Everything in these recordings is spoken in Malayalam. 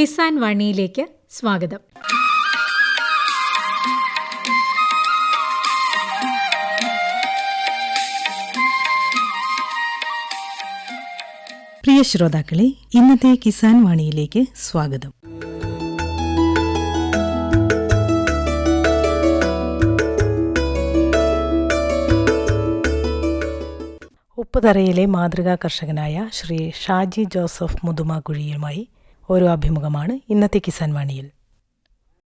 കിസാൻ വാണിയിലേക്ക് സ്വാഗതം. പ്രിയ ശ്രോതാക്കളെ ഇന്നത്തെ കിസാൻ വാണിയിലേക്ക് സ്വാഗതം. ഉപ്പുതറയിലെ മാതൃകാ കർഷകനായ ശ്രീ ഷാജി ജോസഫ് മുതുമാക്കുഴിയുമായി ഓരോ അഭിമുഖമാണ് ഇന്നത്തെ കിസാൻ വാണിയിൽ.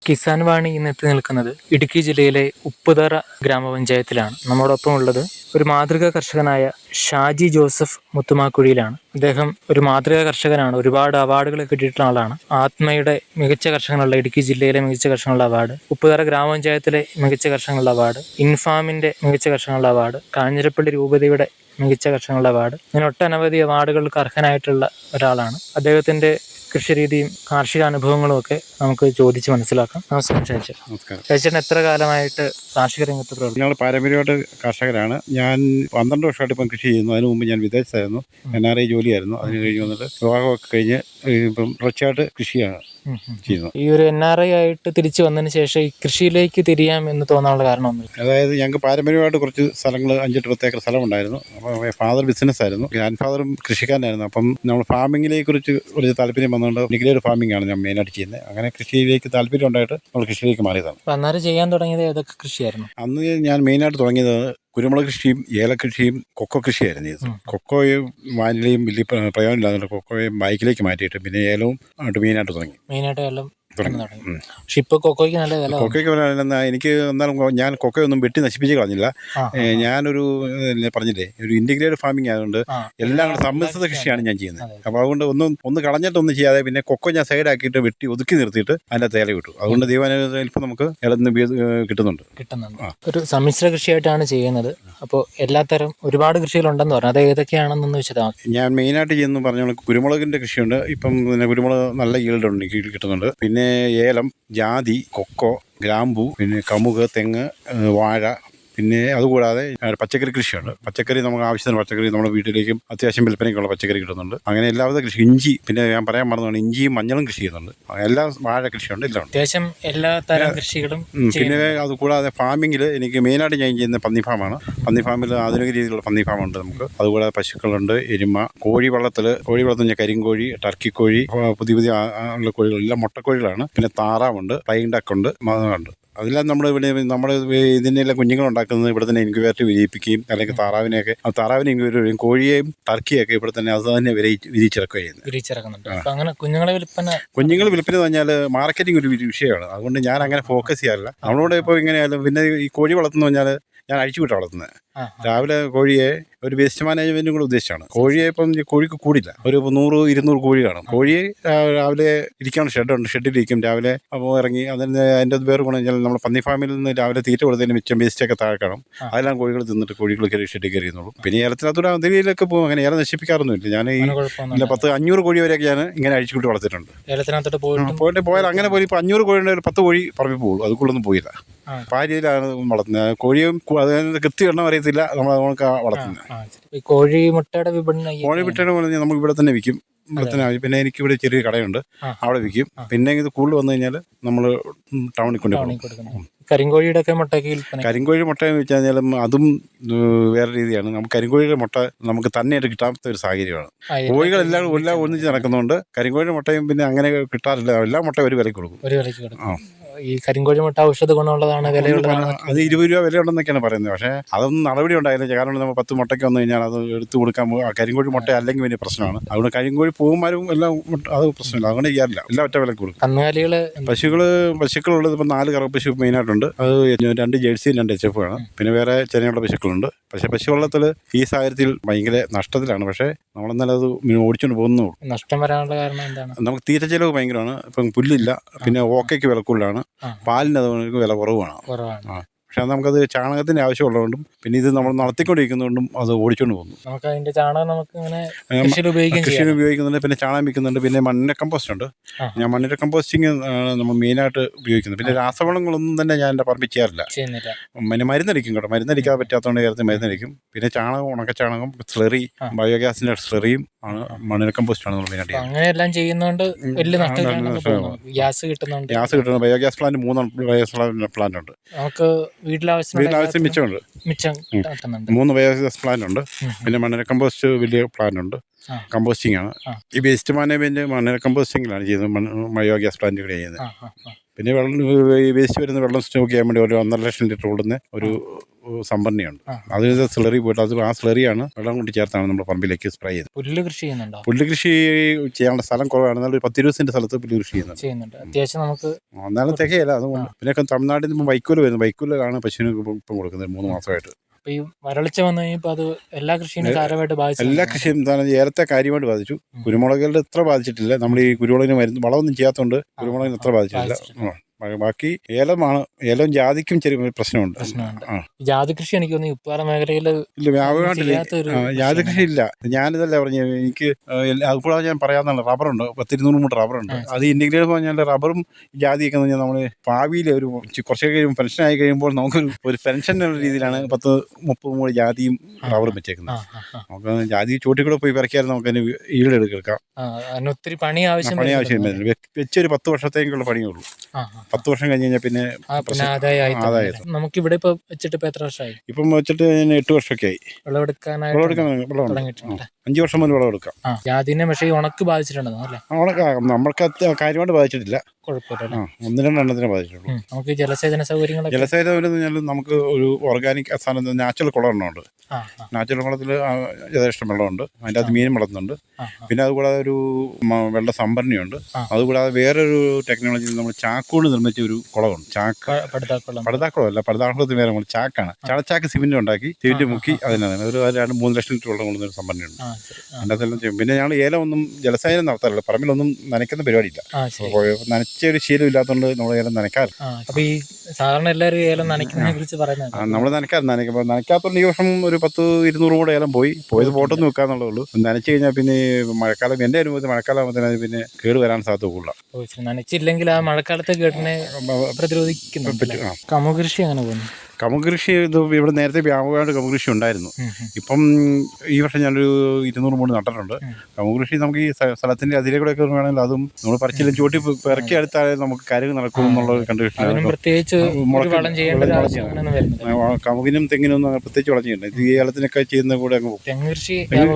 കിസാൻ വാണി ഇന്ന് എത്തി നിൽക്കുന്നത് ഇടുക്കി ജില്ലയിലെ ഉപ്പുതറ ഗ്രാമപഞ്ചായത്തിലാണ്. നമ്മോടൊപ്പം ഉള്ളത് ഒരു മാതൃകാ കർഷകനായ ഷാജി ജോസഫ് മുത്തുമാക്കുഴിയിലാണ്. അദ്ദേഹം ഒരു മാതൃകാ കർഷകനാണ്. ഒരുപാട് അവാർഡുകൾ കിട്ടിയിട്ടുള്ള ആളാണ്. ആത്മയുടെ മികച്ച കർഷകനുള്ള ഇടുക്കി ജില്ലയിലെ മികച്ച കർഷകനുള്ള അവാർഡ് ഉപ്പുതറ ഗ്രാമപഞ്ചായത്തിലെ മികച്ച കർഷകനുള്ള അവാർഡ് ഇൻഫാമിന്റെ മികച്ച കർഷകനുള്ള അവാർഡ് കാഞ്ഞിരപ്പള്ളി രൂപതയുടെ മികച്ച കർഷകനുള്ള അവാർഡ് ഇങ്ങനെ ഒട്ടനവധി അവാർഡുകൾക്ക് അർഹനായിട്ടുള്ള ഒരാളാണ്. അദ്ദേഹത്തിന്റെ കൃഷിരീതിയും കാർഷിക അനുഭവങ്ങളും ഒക്കെ നമുക്ക് ചോദിച്ച് മനസ്സിലാക്കാം. നമസ്കാരം ചേച്ചി. നമസ്കാരം. എത്ര കാലമായിട്ട് കാർഷിക രംഗത്ത് പ്രവർത്തിക്കും ഞങ്ങൾ പാരമ്പര്യമായിട്ട് കർഷകരാണ്. ഞാൻ പന്ത്രണ്ട് വർഷമായിട്ട് ഇപ്പം കൃഷി ചെയ്യുന്നു. അതിന് മുമ്പ് ഞാൻ വിദേശത്തായിരുന്നു. എൻ ആർ ഐ ജോലിയായിരുന്നു. അതിന് കഴിഞ്ഞ് വന്നിട്ട് വിവാഹമൊക്കെ കഴിഞ്ഞ് ഇപ്പം തുടർച്ചയായിട്ട് കൃഷിയാണ് ചെയ്യുന്നത്. ഈ ഒരു എൻ ആർ ഐ ആയിട്ട് തിരിച്ചു വന്നതിന് ശേഷം ഈ കൃഷിയിലേക്ക് തിരിയാം എന്ന് തോന്നാനുള്ള കാരണം അതായത് ഞങ്ങൾക്ക് പാരമ്പര്യമായിട്ട് കുറച്ച് സ്ഥലങ്ങൾ അഞ്ചെട്ട് പത്ത് ഏക്കർ സ്ഥലമുണ്ടായിരുന്നു. അപ്പോൾ ഫാദർ ബിസിനസ് ആയിരുന്നു ഗ്രാൻഡ് ഫാദറും കൃഷിക്കാരനായിരുന്നു. അപ്പം നമ്മൾ ഫാമിങ്ങിനെ കുറിച്ച് ഒരു താല്പര്യം വന്നുകൊണ്ട് ഇന്റഗ്രേറ്റഡ് ഫാമിംഗ് ആണ് ഞാൻ മെയിനായിട്ട് ചെയ്യുന്നത് അങ്ങനെ കൃഷിയിലേക്ക് താല്പര്യം ഉണ്ടായിട്ട് നമ്മൾ കൃഷിയിലേക്ക് മാറിയതാണ് അന്നേരം ചെയ്യാൻ തുടങ്ങിയത് ഏതൊക്കെ കൃഷിയായിരുന്നു അന്ന് ഞാൻ മെയിനായിട്ട് തുടങ്ങിയത് കുരുമുളക് കൃഷിയും ഏലകൃഷിയും കൊക്കോ കൃഷിയായിരുന്നു ഉം. കൊക്കോയും വാനിലയും വലിയ പ്ര- പ്രയോജനമില്ലാതെ കൊക്കോയും ബൈക്കിലേക്ക് മാറ്റിയിട്ട് പിന്നെ ഏലവും മെയിനായിട്ട് തുടങ്ങി മെയിനായിട്ട് ഉം. പക്ഷെ കൊക്കോയ്ക്ക് നല്ല വില വന്നു. കൊക്കോയ്ക്ക് പറയാനെന്നാ എനിക്ക് എന്നാലും ഞാൻ കൊക്കയൊന്നും വെട്ടി നശിപ്പിച്ച് കളഞ്ഞില്ല. ഞാനൊരു പറഞ്ഞില്ലേ ഒരു ഇന്റഗ്രേറ്റഡ് ഫാമിംഗ് ആയതുകൊണ്ട് എല്ലാം കൂടെ സംബന്ധിച്ച കൃഷിയാണ് ഞാൻ ചെയ്യുന്നത്. അപ്പോൾ അതുകൊണ്ട് ഒന്നും ഒന്ന് കളഞ്ഞിട്ടൊന്നും ചെയ്യാതെ പിന്നെ കൊക്കോ ഞാൻ സൈഡാക്കിയിട്ട് വെട്ടി ഒതുക്കി നിർത്തിയിട്ട് അതിന്റെ തേല വിട്ടു. അതുകൊണ്ട് ദൈവാനുഗ്രഹത്തിൽ ഇപ്പം നമുക്ക് കിട്ടുന്നുണ്ട്. കിട്ടുന്നുണ്ട്. ഒരു സമ്മിശ്ര കൃഷിയായിട്ടാണ് ചെയ്യുന്നത്. അപ്പോൾ എല്ലാത്തരം ഒരുപാട് കൃഷികളുണ്ടെന്ന് പറഞ്ഞു. അത് ഏതൊക്കെയാണെന്നൊന്ന് വെച്ചതാ ഞാൻ മെയിനായിട്ട് ചെയ്യുന്നു പറഞ്ഞോളൂ കുരുമുളകിന്റെ കുരുമുളകിന്റെ കൃഷിയുണ്ട്. ഇപ്പം പിന്നെ കുരുമുളക് നല്ല എനിക്ക് കിട്ടുന്നുണ്ട്. പിന്നെ ഏലം ജാതി കൊക്കോ ഗ്രാമ്പൂ പിന്നെ കമുക് തെങ്ങ് വാഴ പിന്നെ അതുകൂടാതെ പച്ചക്കറി കൃഷിയുണ്ട്. പച്ചക്കറി നമുക്ക് ആവശ്യത്തിന് പച്ചക്കറി നമ്മുടെ വീട്ടിലേക്കും അത്യാവശ്യം വിൽപ്പനയ്ക്കുള്ള പച്ചക്കറി കിട്ടുന്നുണ്ട്. അങ്ങനെ എല്ലാവിധ കൃഷി ഇഞ്ചി പിന്നെ ഞാൻ പറയാൻ മറന്നതാണ് ഇഞ്ചിയും മഞ്ഞളും കൃഷി ചെയ്യുന്നുണ്ട്. എല്ലാ വാഴ കൃഷിയുണ്ട് എല്ലാം അത്യാവശ്യം എല്ലാ തരം കൃഷികളും പിന്നെ അതുകൂടാതെ അത് കൂടാതെ ഫാമിങ്ങിൽ എനിക്ക് മെയിനായിട്ട് ഞാൻ ചെയ്യുന്ന പന്നി ഫാമാണ്. പന്നി ഫാമിൽ ആധുനിക രീതിയിലുള്ള പന്നി ഫാം ഉണ്ട് നമുക്ക്. അതുകൂടാതെ പശുക്കളുണ്ട് എരുമ കോഴി വള്ളത്തിൽ കോഴി വളർത്തുന്ന കരിങ്കോഴി ടർക്കിക്കോഴി പുതിയ പുതിയ ഉള്ള കോഴികളെല്ലാം മുട്ടക്കോഴികളാണ്. പിന്നെ താറാവുണ്ട് ഫ്ലൈങ് ഡക്കുണ്ട് ഉണ്ട് അതെല്ലാം നമ്മൾ ഇവിടെ നമ്മൾ ഇതിനെല്ലാം കുഞ്ഞുങ്ങൾ ഉണ്ടാക്കുന്നത് ഇവിടെ തന്നെ ഇൻക്യുബേറ്റർ വിരിയിപ്പിക്കുകയും അല്ലെങ്കിൽ താറാവിനെയൊക്കെ താറാവിനെ ഇൻക്യുബേറ്റർ ചെയ്യും കോഴിയെയും ടർക്കിയൊക്കെ ഇവിടെ തന്നെ അത് തന്നെ വിരിച്ചിറക്കുക അങ്ങനെ കുഞ്ഞുങ്ങളെ വിൽപ്പന കുഞ്ഞുങ്ങൾ വിൽപ്പന എന്ന് പറഞ്ഞാൽ മാർക്കറ്റിംഗ് ഒരു വിഷയമാണ്. അതുകൊണ്ട് ഞാൻ അങ്ങനെ ഫോക്കസ് ചെയ്യാറില്ല. നമ്മളോട് ഇപ്പോൾ ഇങ്ങനെയാലും പിന്നെ ഈ കോഴി വളർത്തുന്ന പറഞ്ഞാൽ ഞാൻ അഴിച്ചു വിട്ടാണ് വളർത്തുന്നത്. രാവിലെ കോഴിയെ ഒരു വേസ്റ്റ് മാനേജ്മെന്റും കൂടെ ഉദ്ദേശിച്ചാണ് കോഴിയെ ഇപ്പം കോഴിക്ക് കൂടില്ല. ഒരു നൂറ് ഇരുന്നൂറ് കോഴി കാണും. കോഴിയെ രാവിലെ ഇരിക്കാൻ ഷെഡുണ്ട്. ഷെഡിലിരിക്കും. രാവിലെ അപ്പോൾ ഇറങ്ങി അതിന് അതിന്റെ വേറെ ഗുണം നമ്മൾ പന്നി ഫാമിൽ നിന്ന് രാവിലെ തീറ്റ കൊടുത്തതിന് മിച്ചം വേസ്റ്റൊക്കെ താഴെ കാണും. അതെല്ലാം കോഴികൾ തിന്നിട്ട് കോഴികൾ കയറി ഷെഡിൽ കയറിയുന്നുള്ളൂ പിന്നെ ഏലത്തിനകത്തൂടെ അതിലേക്ക് പോകും. അങ്ങനെ ഏലം നശിപ്പിക്കാറൊന്നുമില്ല. ഞാൻ ഈ പത്ത് അഞ്ഞൂറ് കോഴി വരെയൊക്കെ ഞാൻ ഇങ്ങനെ അഴിച്ചുകൂട്ടി വളർത്തിയിട്ടുണ്ട്. ഏലത്തിനകത്തോട്ട് പോയിട്ടും പോയിട്ട് പോയാൽ അങ്ങനെ പോയി ഇപ്പോൾ അഞ്ഞൂറ് കോഴിയുടെ ഒരു പത്ത് കോഴി പറമ്പിൽ പോകുള്ളൂ. അതുകൊണ്ടൊന്നും പോയില്ല. പാരിയിലാണ് അപ്പോൾ ആ രീതിയിലാണ് വളർത്തുന്നത്. കോഴിയും അതിന് കൃത്യ എണ്ണം അറിയത്തില്ല. നമ്മൾ നമുക്ക് വളർത്തുന്നത്. ഈ കോഴി മുട്ടയുടെ വിപണനം കോഴി മുട്ടയുടെ പോലെ നമുക്ക് ഇവിടെ തന്നെ വിൽക്കും. ഇവിടെ തന്നെ പിന്നെ എനിക്ക് ഇവിടെ ചെറിയ കടയുണ്ട്. അവിടെ വിൽക്കും. പിന്നെ ഇത് കൂടുതൽ വന്നു കഴിഞ്ഞാൽ നമ്മൾ ടൗണിൽ കൊണ്ട് ടൗണിൽ പോകും കൊടുക്കുന്നത്. കരിങ്കോഴിയുടെ ഒക്കെ മുട്ടയ്ക്ക് കരിങ്കോഴി മുട്ട എന്ന് വെച്ചാൽ അതും വേറെ രീതിയാണ്. നമുക്ക് കരിങ്കോഴിയുടെ മുട്ട നമുക്ക് തന്നെയായിട്ട് കിട്ടാത്ത ഒരു സാഹചര്യമാണ്. കോഴികളെല്ലാം എല്ലാം ഒന്നിച്ച് നടക്കുന്നതുകൊണ്ട് കരിങ്കോഴിയുടെ മുട്ടയും പിന്നെ അങ്ങനെ കിട്ടാറില്ല. എല്ലാ മുട്ടയും ഒരു വിലയ്ക്ക് കൊടുക്കും. ഒരു വിലയ്ക്ക് കൊടുക്കും. ആ. ഈ കരിങ്കോഴി മുട്ട ഔഷധ ഗുണമുള്ളതാണ് വിലയുള്ളതാണ് അത് ഇരുപത് രൂപ വിലയുണ്ടെന്നൊക്കെയാണ് പറയുന്നത്. പക്ഷേ അതൊന്നും നടപടി ഉണ്ടായില്ല കാരണം നമ്മൾ പത്ത് മുട്ടയ്ക്ക് വന്നു കഴിഞ്ഞാൽ അത് എടുത്തു കൊടുക്കാൻ കരിങ്കോഴി മുട്ട അല്ലെങ്കിൽ വലിയ പ്രശ്നമാണ്. അതുകൊണ്ട് കരിങ്കോഴി പൂവന്മാരും എല്ലാം അത് പ്രശ്നമില്ല. അതുകൊണ്ട് ചെയ്യാറില്ല. എല്ലാം ഒറ്റ വിലക്ക് കൊടുക്കും. കന്നുകാലികൾ പശുക്കൾ പശുക്കളുള്ളത് ഇപ്പം നാല് കറ പശു മെയിനായിട്ടുണ്ട്. ആയിട്ടുണ്ട് അത് രണ്ട് ജേഴ്സിയും രണ്ട് എച്ച് എഫ് ആണ്. പിന്നെ വേറെ ചെനയുള്ള പശുക്കളുണ്ട്. പക്ഷേ പശുവെള്ളത്തിൽ ഈ സാഹചര്യത്തിൽ ഭയങ്കര നഷ്ടത്തിലാണ്. പക്ഷേ നമ്മളെന്നാലും അത് ഓടിച്ചുകൊണ്ട് പോകുന്നു നഷ്ടം വരാനുള്ള കാരണം എന്താണ്? നമുക്ക് തീറ്റ ചെലവ് ഭയങ്കരമാണ്. ഇപ്പം പുല്ലില്ല. പിന്നെ ഓക്കയ്ക്ക് വില കൂടുതലാണ്. പാലിന് അത് വില കുറവാണ്. പക്ഷെ അത് നമുക്കത് ചാണകത്തിന്റെ ആവശ്യമുള്ളതുകൊണ്ടും പിന്നെ ഇത് നമ്മൾ നടത്തിക്കൊണ്ടിരിക്കുന്നതുകൊണ്ടും അത് ഓടിച്ചുകൊണ്ട് പോകുന്നു. നമുക്ക് അതിന്റെ ചാണകം നമുക്ക് ഇങ്ങനെ കൃഷിയിൽ ഉപയോഗിക്കുന്നുണ്ട് പിന്നെ ചാണകം വിൽക്കുന്നുണ്ട് പിന്നെ മണ്ണിന്റെ കമ്പോസ്റ്റ് ഉണ്ട്. ഞാൻ മണ്ണിന്റെ കമ്പോസ്റ്റിങ് നമ്മൾ മെയിനായിട്ട് ഉപയോഗിക്കുന്നത്. പിന്നെ രാസവളങ്ങളൊന്നും തന്നെ ഞാൻ എന്റെ പറമ്പിൽ ചെയ്യാറില്ല. പിന്നെ മരുന്നടിക്കും കേട്ടോ. മരുന്നടിക്കാൻ പറ്റാത്തതുകൊണ്ട് കാര്യത്തിൽ മരുന്നടിക്കും. പിന്നെ ചാണകം ഉണക്കച്ചാണകം സ്ലറി ബയോഗ്യാസിന്റെ സ്ലറിയും ആണ് മണ്ണിര കമ്പോസ്റ്റാണ് മെയിനായിട്ട് അങ്ങനെയെല്ലാം ചെയ്യുന്നതുകൊണ്ട് വലിയ നഷ്ടം ഗ്യാസ് കിട്ടുന്നുണ്ട്. ഗ്യാസ് കിട്ടുന്ന ബയോഗ്യാസ് പ്ലാന്റ് മൂന്ന് ബയോഗ്യാസ് പ്ലാന്റ് ഉണ്ട്. നമുക്ക് വീട്ടിലാവശ്യം വീട്ടിലാവശ്യം മിച്ചമുണ്ട്. മിച്ചം കിട്ടുന്നുണ്ട് മൂന്ന് ബയോഗ്യാസ് പ്ലാന്റ് ഉണ്ട്. പിന്നെ മണ്ണിര കമ്പോസ്റ്റ് വലിയ പ്ലാന്റ് ഉണ്ട്. കമ്പോസ്റ്റിംഗ് ആണ്. ഈ വേസ്റ്റ് മാനേജ്മെന്റ് മണ്ണിര കമ്പോസ്റ്റിംഗിലാണ് ചെയ്യുന്നത്. ബയോഗ്യാസ് പ്ലാന്റ് ചെയ്യുന്നത്. പിന്നെ വെള്ളം ഈ വേസ്റ്റ് വരുന്ന വെള്ളം സ്റ്റോക്ക് ചെയ്യാൻ വേണ്ടി ഒരു ഒന്നര ലക്ഷം ലിറ്റർ ഓടുന്ന ഒരു സംഭരണിയുണ്ട്. അത് സ്ലറി പോയിട്ട് അത് ആ സ്ലറിയാണ് വെള്ളം കൊണ്ട് ചേർത്താണ് നമ്മുടെ പറമ്പിലേക്ക് സ്പ്രേ ചെയ്യുന്നത് പുല്ല് കൃഷി ചെയ്യുന്നുണ്ടോ? പുല്ല് കൃഷി ചെയ്യാനുള്ള സ്ഥലം കുറവാണ്. എന്നാലും ഒരു പത്തിരുപത് സെന്റ് സ്ഥലത്ത് പുല്ല് കൃഷി ചെയ്യുന്നുണ്ട്. അത്യാവശ്യം നമുക്ക് എന്നാലും തികയല്ല. അതുകൊണ്ട് പിന്നെ തമിഴ്നാട്ടിൽ നിന്ന് വൈക്കോൽ വരുന്നു. വൈക്കോലാണ് പശുവിന് ഇപ്പം കൊടുക്കുന്നത് മൂന്ന് മാസമായിട്ട്. ഇപ്പൊ ഈ വരൾച്ച വന്നു കഴിഞ്ഞപ്പോ അത് എല്ലാ കൃഷിയും കാര്യമായിട്ട് ബാധിച്ചു എല്ലാ കൃഷിയും തന്നെ ഏലത്തെ കാര്യമായിട്ട് ബാധിച്ചു. കുരുമുളകുകളുടെ ഇത്ര ബാധിച്ചിട്ടില്ല. നമ്മൾ ഈ കുരുമുളകിന് മരുന്ന് വളമൊന്നും ചെയ്യാത്തതുകൊണ്ട് കുരുമുളകിന് ഇത്ര ബാധിച്ചിട്ടില്ല. ബാക്കി ഏലമാണ് ഏലം ജാതിക്കും ചെറിയ പ്രശ്നമുണ്ട്. ജാതി കൃഷി എനിക്ക് തോന്നുന്നു ഉപ്പാറ മേഖലയിൽ ഇല്ല വ്യാപകമായിട്ടില്ല ആ, ജാതി കൃഷി ഇല്ല ഞാനിതല്ല പറഞ്ഞു എനിക്ക് അതുകൂടാതെ ഞാൻ പറയാന്നുള്ള റബ്ബറുണ്ട്. പത്തിരുന്നൂറ് മൂട്ട് റബ്ബറുണ്ട്. അത് ഇന്ത്യയിൽ പറഞ്ഞാൽ റബ്ബറും ജാതിയൊക്കെ എന്ന് പറഞ്ഞാൽ നമ്മൾ ഭാവിയിൽ ഒരു കുറച്ച് കഴിയുമ്പോൾ ആയി കഴിയുമ്പോൾ നമുക്ക് ഒരു പെൻഷൻ എന്നുള്ള രീതിയിലാണ് പത്ത് മുപ്പത് മൂട് ജാതിയും റബ്ബറും വെച്ചേക്കുന്നത്. നമുക്ക് ജാതി ചൂട്ടിക്കൂടെ പോയി പറിക്കാതെ നമുക്ക് അതിന് ഈട് എടുക്കാം. അതിന് ഒത്തിരി പണി ആവശ്യം പണി. ആവശ്യം വെച്ചൊരു പത്ത് വർഷത്തേക്കുള്ള പണിയേ ഉള്ളൂ. പത്ത് വർഷം കഴിഞ്ഞ് കഴിഞ്ഞാൽ പിന്നെ ആദായം. നമുക്ക് ഇവിടെ ഇപ്പൊ വെച്ചിട്ട് ഇപ്പൊ എത്ര വർഷമായി? ഇപ്പം വെച്ചിട്ട് എട്ട് വർഷമൊക്കെ ആയി വിളവുണ്ട് അഞ്ച് വർഷം മുതൽ വിളവെടുക്കാം. ജാതിനെ പക്ഷേ ഉണക്ക് ബാധിച്ചിട്ടുണ്ടെന്നോ അല്ലേ? അവിടെ നമ്മൾക്ക് കാര്യമായിട്ട് ബാധിച്ചിട്ടില്ല. കുഴപ്പമില്ല ആ ഒന്ന് രണ്ടെണ്ണത്തിനെ ബാധിച്ചിട്ടുള്ളൂ. നമുക്ക് ഈ ജലസേചന സൗകര്യങ്ങളൊക്കെ ജലസേചന എന്ന് പറഞ്ഞാൽ നമുക്ക് ഒരു ഓർഗാനിക് സാധനം നാച്ചുറൽ കുളമെണ്ണമുണ്ട് ആ ആ. നാച്ചുറൽ കുളത്തിൽ യഥേഷ്ടം വെള്ളമുണ്ട്. അതിന്റെ അകത്ത് മീനും വളർത്തുന്നുണ്ട്. ആ, പിന്നെ അതുകൂടാതെ ഒരു മ- വെള്ള സംഭരണിയുണ്ട്. ആ. അതുകൂടാതെ വേറൊരു ടെക്നോളജി നമ്മൾ ചാക്കോട് നിർമ്മിച്ച ഒരു കുളമുണ്ട്. ചാക്ക. പ- പടുതാക്കുളം. പടുതാക്കുളമല്ല പടുതാക്കുളത്തിന് വേറെ നമ്മൾ ചാക്കാണ്. ചടച്ചാക്ക് സിമെന്റ് ഉണ്ടാക്കി സിമെന്റ് മുക്കി അതിനാണ് ഒരു അത് രണ്ട് മൂന്ന് ലക്ഷം ലിറ്റർ വെള്ളം കൊള്ളുന്ന ഒരു സംഭരണിയുണ്ട്. ആ ശരി. ആ, അതിന്റെ അകത്തെല്ലാം ചെയ്യും. പിന്നെ ഞങ്ങൾ ഏലം ഒന്നും ജലസേചനം നടത്താറില്ല. പറമ്പിലൊന്നും നനയ്ക്കുന്ന പരിപാടിയില്ല. ആ ശരി. അപ്പോൾ നനച്ച ഒരു ശീലം ഇല്ലാത്തതുകൊണ്ട് നമ്മൾ ഏലം നനക്കാറ് ആ അപ്പൊ ഈ സാധാരണ എല്ലാവരും ഏലം നനയ്ക്കുന്നതിനെ കുറിച്ച് പറയുന്നത് നമ്മൾ നനക്കാറ് നനയ്ക്കുമ്പോൾ നനയ്ക്കാത്തതുകൊണ്ട് ഈ വർഷം ഒരു പത്ത് ഇരുന്നൂറ് കൂടെ ഏലം പോയി. പോയത് പോട്ടെന്ന് വെക്കാന്നുള്ളേ ഉള്ളൂ നനച്ചു കഴിഞ്ഞാൽ പിന്നെ മഴക്കാലം എന്റെ അനുഭവത്തിൽ മഴക്കാലം ആകുമ്പോൾ പിന്നെ കേട് വരാൻ സാധ്യത കൂടുതലാണ്. നനച്ചില്ലെങ്കിൽ ആ മഴക്കാലത്തെ കേട്ടിനെ പ്രതിരോധിക്കുന്നു കമുകൃഷി കൃഷി അങ്ങനെ പോകുന്നു? കമുകൃഷി ഇത് ഇവിടെ നേരത്തെ വ്യാപകമായിട്ട് കമുകൃഷി ഉണ്ടായിരുന്നു. ഇപ്പം ഈ വർഷം ഞാനൊരു ഇരുന്നൂറ് മൂന്ന് നട്ടിട്ടുണ്ട്. കമുകൃഷി നമുക്ക് ഈ സ്ഥ- സ്ഥലത്തിന്റെ അതിലെ കൂടെ ഒക്കെ വേണമെങ്കിൽ അതും നമ്മൾ പറിച്ചില്ലെങ്കിൽ ചൂട്ടി പിറക്കി എടുത്താലേ നമുക്ക് കാര്യങ്ങൾ നടക്കും എന്നുള്ള കണ്ടുപിടിച്ചിട്ടുണ്ട് പ്രത്യേകിച്ച് വളം ചെയ്യേണ്ട വളം കമുകിനും തെങ്ങിനും ഒന്നും പ്രത്യേകിച്ച് വളഞ്ഞിട്ടുണ്ട് ഇത് ഈ ഏലത്തിനൊക്കെ ചെയ്യുന്ന കൂടെ അങ്ങ് പോകും. തെങ്ങ്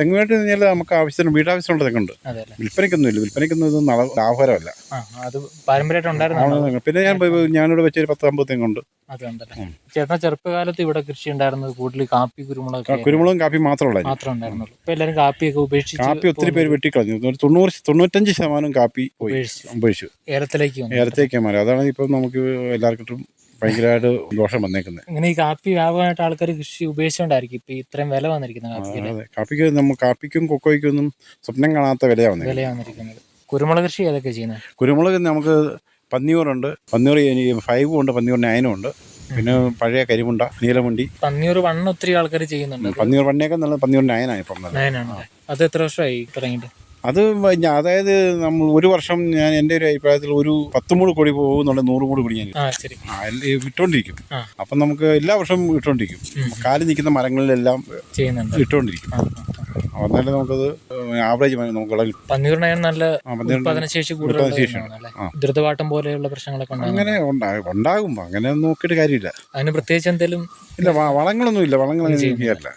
തെങ്ങുമായിട്ട് കഴിഞ്ഞാൽ നമുക്ക് ആവശ്യത്തിന് വീടാവശ്യമുള്ള തെങ്ങുണ്ട്. വിൽപ്പനയ്ക്കൊന്നും ഇല്ല. വിൽപ്പനയ്ക്കൊന്നും ഇതൊന്നും ലാഭകരമല്ല. പിന്നെ ഞാൻ ഞാനിവിടെ വെച്ചൊരു പത്ത് അമ്പത് തെങ്ങുണ്ട്. അതുണ്ടല്ലേ ചേട്ടാ ചെറുപ്പകാലത്ത് ഇവിടെ കൃഷി ഉണ്ടായിരുന്നത് കൂടുതൽ കാപ്പി കുരുമുളക് കുരുമുളകും കാപ്പി മാത്രമുള്ള മാത്രമേ ഉണ്ടായിരുന്നുള്ളൂ. ഇപ്പൊ എല്ലാവരും കാപ്പിയൊക്കെ ഉപേക്ഷിച്ച് കാപ്പി ഒത്തിരി പേര് വെട്ടിക്കളഞ്ഞു. തൊണ്ണൂറ് തൊണ്ണൂറ്റഞ്ച് ശതമാനം കാപ്പി ഉപേക്ഷിച്ചു. ഏലത്തിലേക്ക് ഏലത്തേക്ക് മാറി. അതാണ് ഇപ്പം നമുക്ക് എല്ലാവർക്കും ഭയങ്കരമായിട്ട് ദോഷം വന്നേക്കുന്നത്. ഇങ്ങനെ ഈ കാപ്പി വ്യാപകമായിട്ട് ആൾക്കാർ കൃഷി ഉപേക്ഷിച്ചോണ്ടായിരിക്കും ഇപ്പൊ ഇത്രയും വില വന്നിരിക്കുന്നത് കാപ്പിക്ക് അതെ. കാപ്പിക്ക് നമ്മൾ കാപ്പിക്കും കൊക്കോയ്ക്കും ഒന്നും സ്വപ്നം കാണാത്ത വിലയാണ് വന്നിരിക്കുന്നത്. കുരുമുളക് കൃഷി ഏതൊക്കെ ചെയ്യുന്നത്? കുരുമുളക് നമുക്ക് പന്നിയൂറുണ്ട്. പന്നിയൂർ ഫൈവും ഉണ്ട് പന്നിയൂർ നയനും ഉണ്ട്. പിന്നെ പഴയ കരിമുണ്ട നീലമുണ്ടി. പന്നിയൂർ വണ്ണ ഒത്തിരി ആൾക്കാർ ചെയ്യുന്നുണ്ട് പന്നിയൂർ വണ്ണയൊക്കെ നല്ല പന്നിയൂർ നയനാണ് ഇപ്പം. നയനാണ് അത് എത്ര വർഷമായി തുടങ്ങിയിട്ട്? അത് അതായത് നമ്മൾ ഒരു വർഷം ഞാൻ എന്റെ ഒരു അഭിപ്രായത്തിൽ ഒരു പത്ത് മൂട് കൊടി പോകും നൂറ് മൂട് കൊടി ഞാൻ ഇട്ടുകൊണ്ടിരിക്കും അപ്പം നമുക്ക് എല്ലാ വർഷവും ഇട്ടുകൊണ്ടിരിക്കും കാലിൽ നിൽക്കുന്ന മരങ്ങളിലെല്ലാം ഇട്ടുകൊണ്ടിരിക്കും ആ. എന്നാലും നമുക്കത് ആവറേജ് നമുക്ക് നല്ല ആ, പന്നിയൂർ ശേഷി കൂടുതൽ ഉത്പാദനശേഷിയാണ്. ദ്രുതവാട്ടം പോലെയുള്ള പ്രശ്നങ്ങളൊക്കെ അങ്ങനെ ഉണ്ടാകും അങ്ങനെ നോക്കിയിട്ട് കാര്യമില്ല. അതിന് പ്രത്യേകിച്ച് എന്തെങ്കിലും ഇല്ല വളങ്ങളൊന്നും ഇല്ല. വളങ്ങൾ അങ്ങനെ ചെയ്യാറില്ല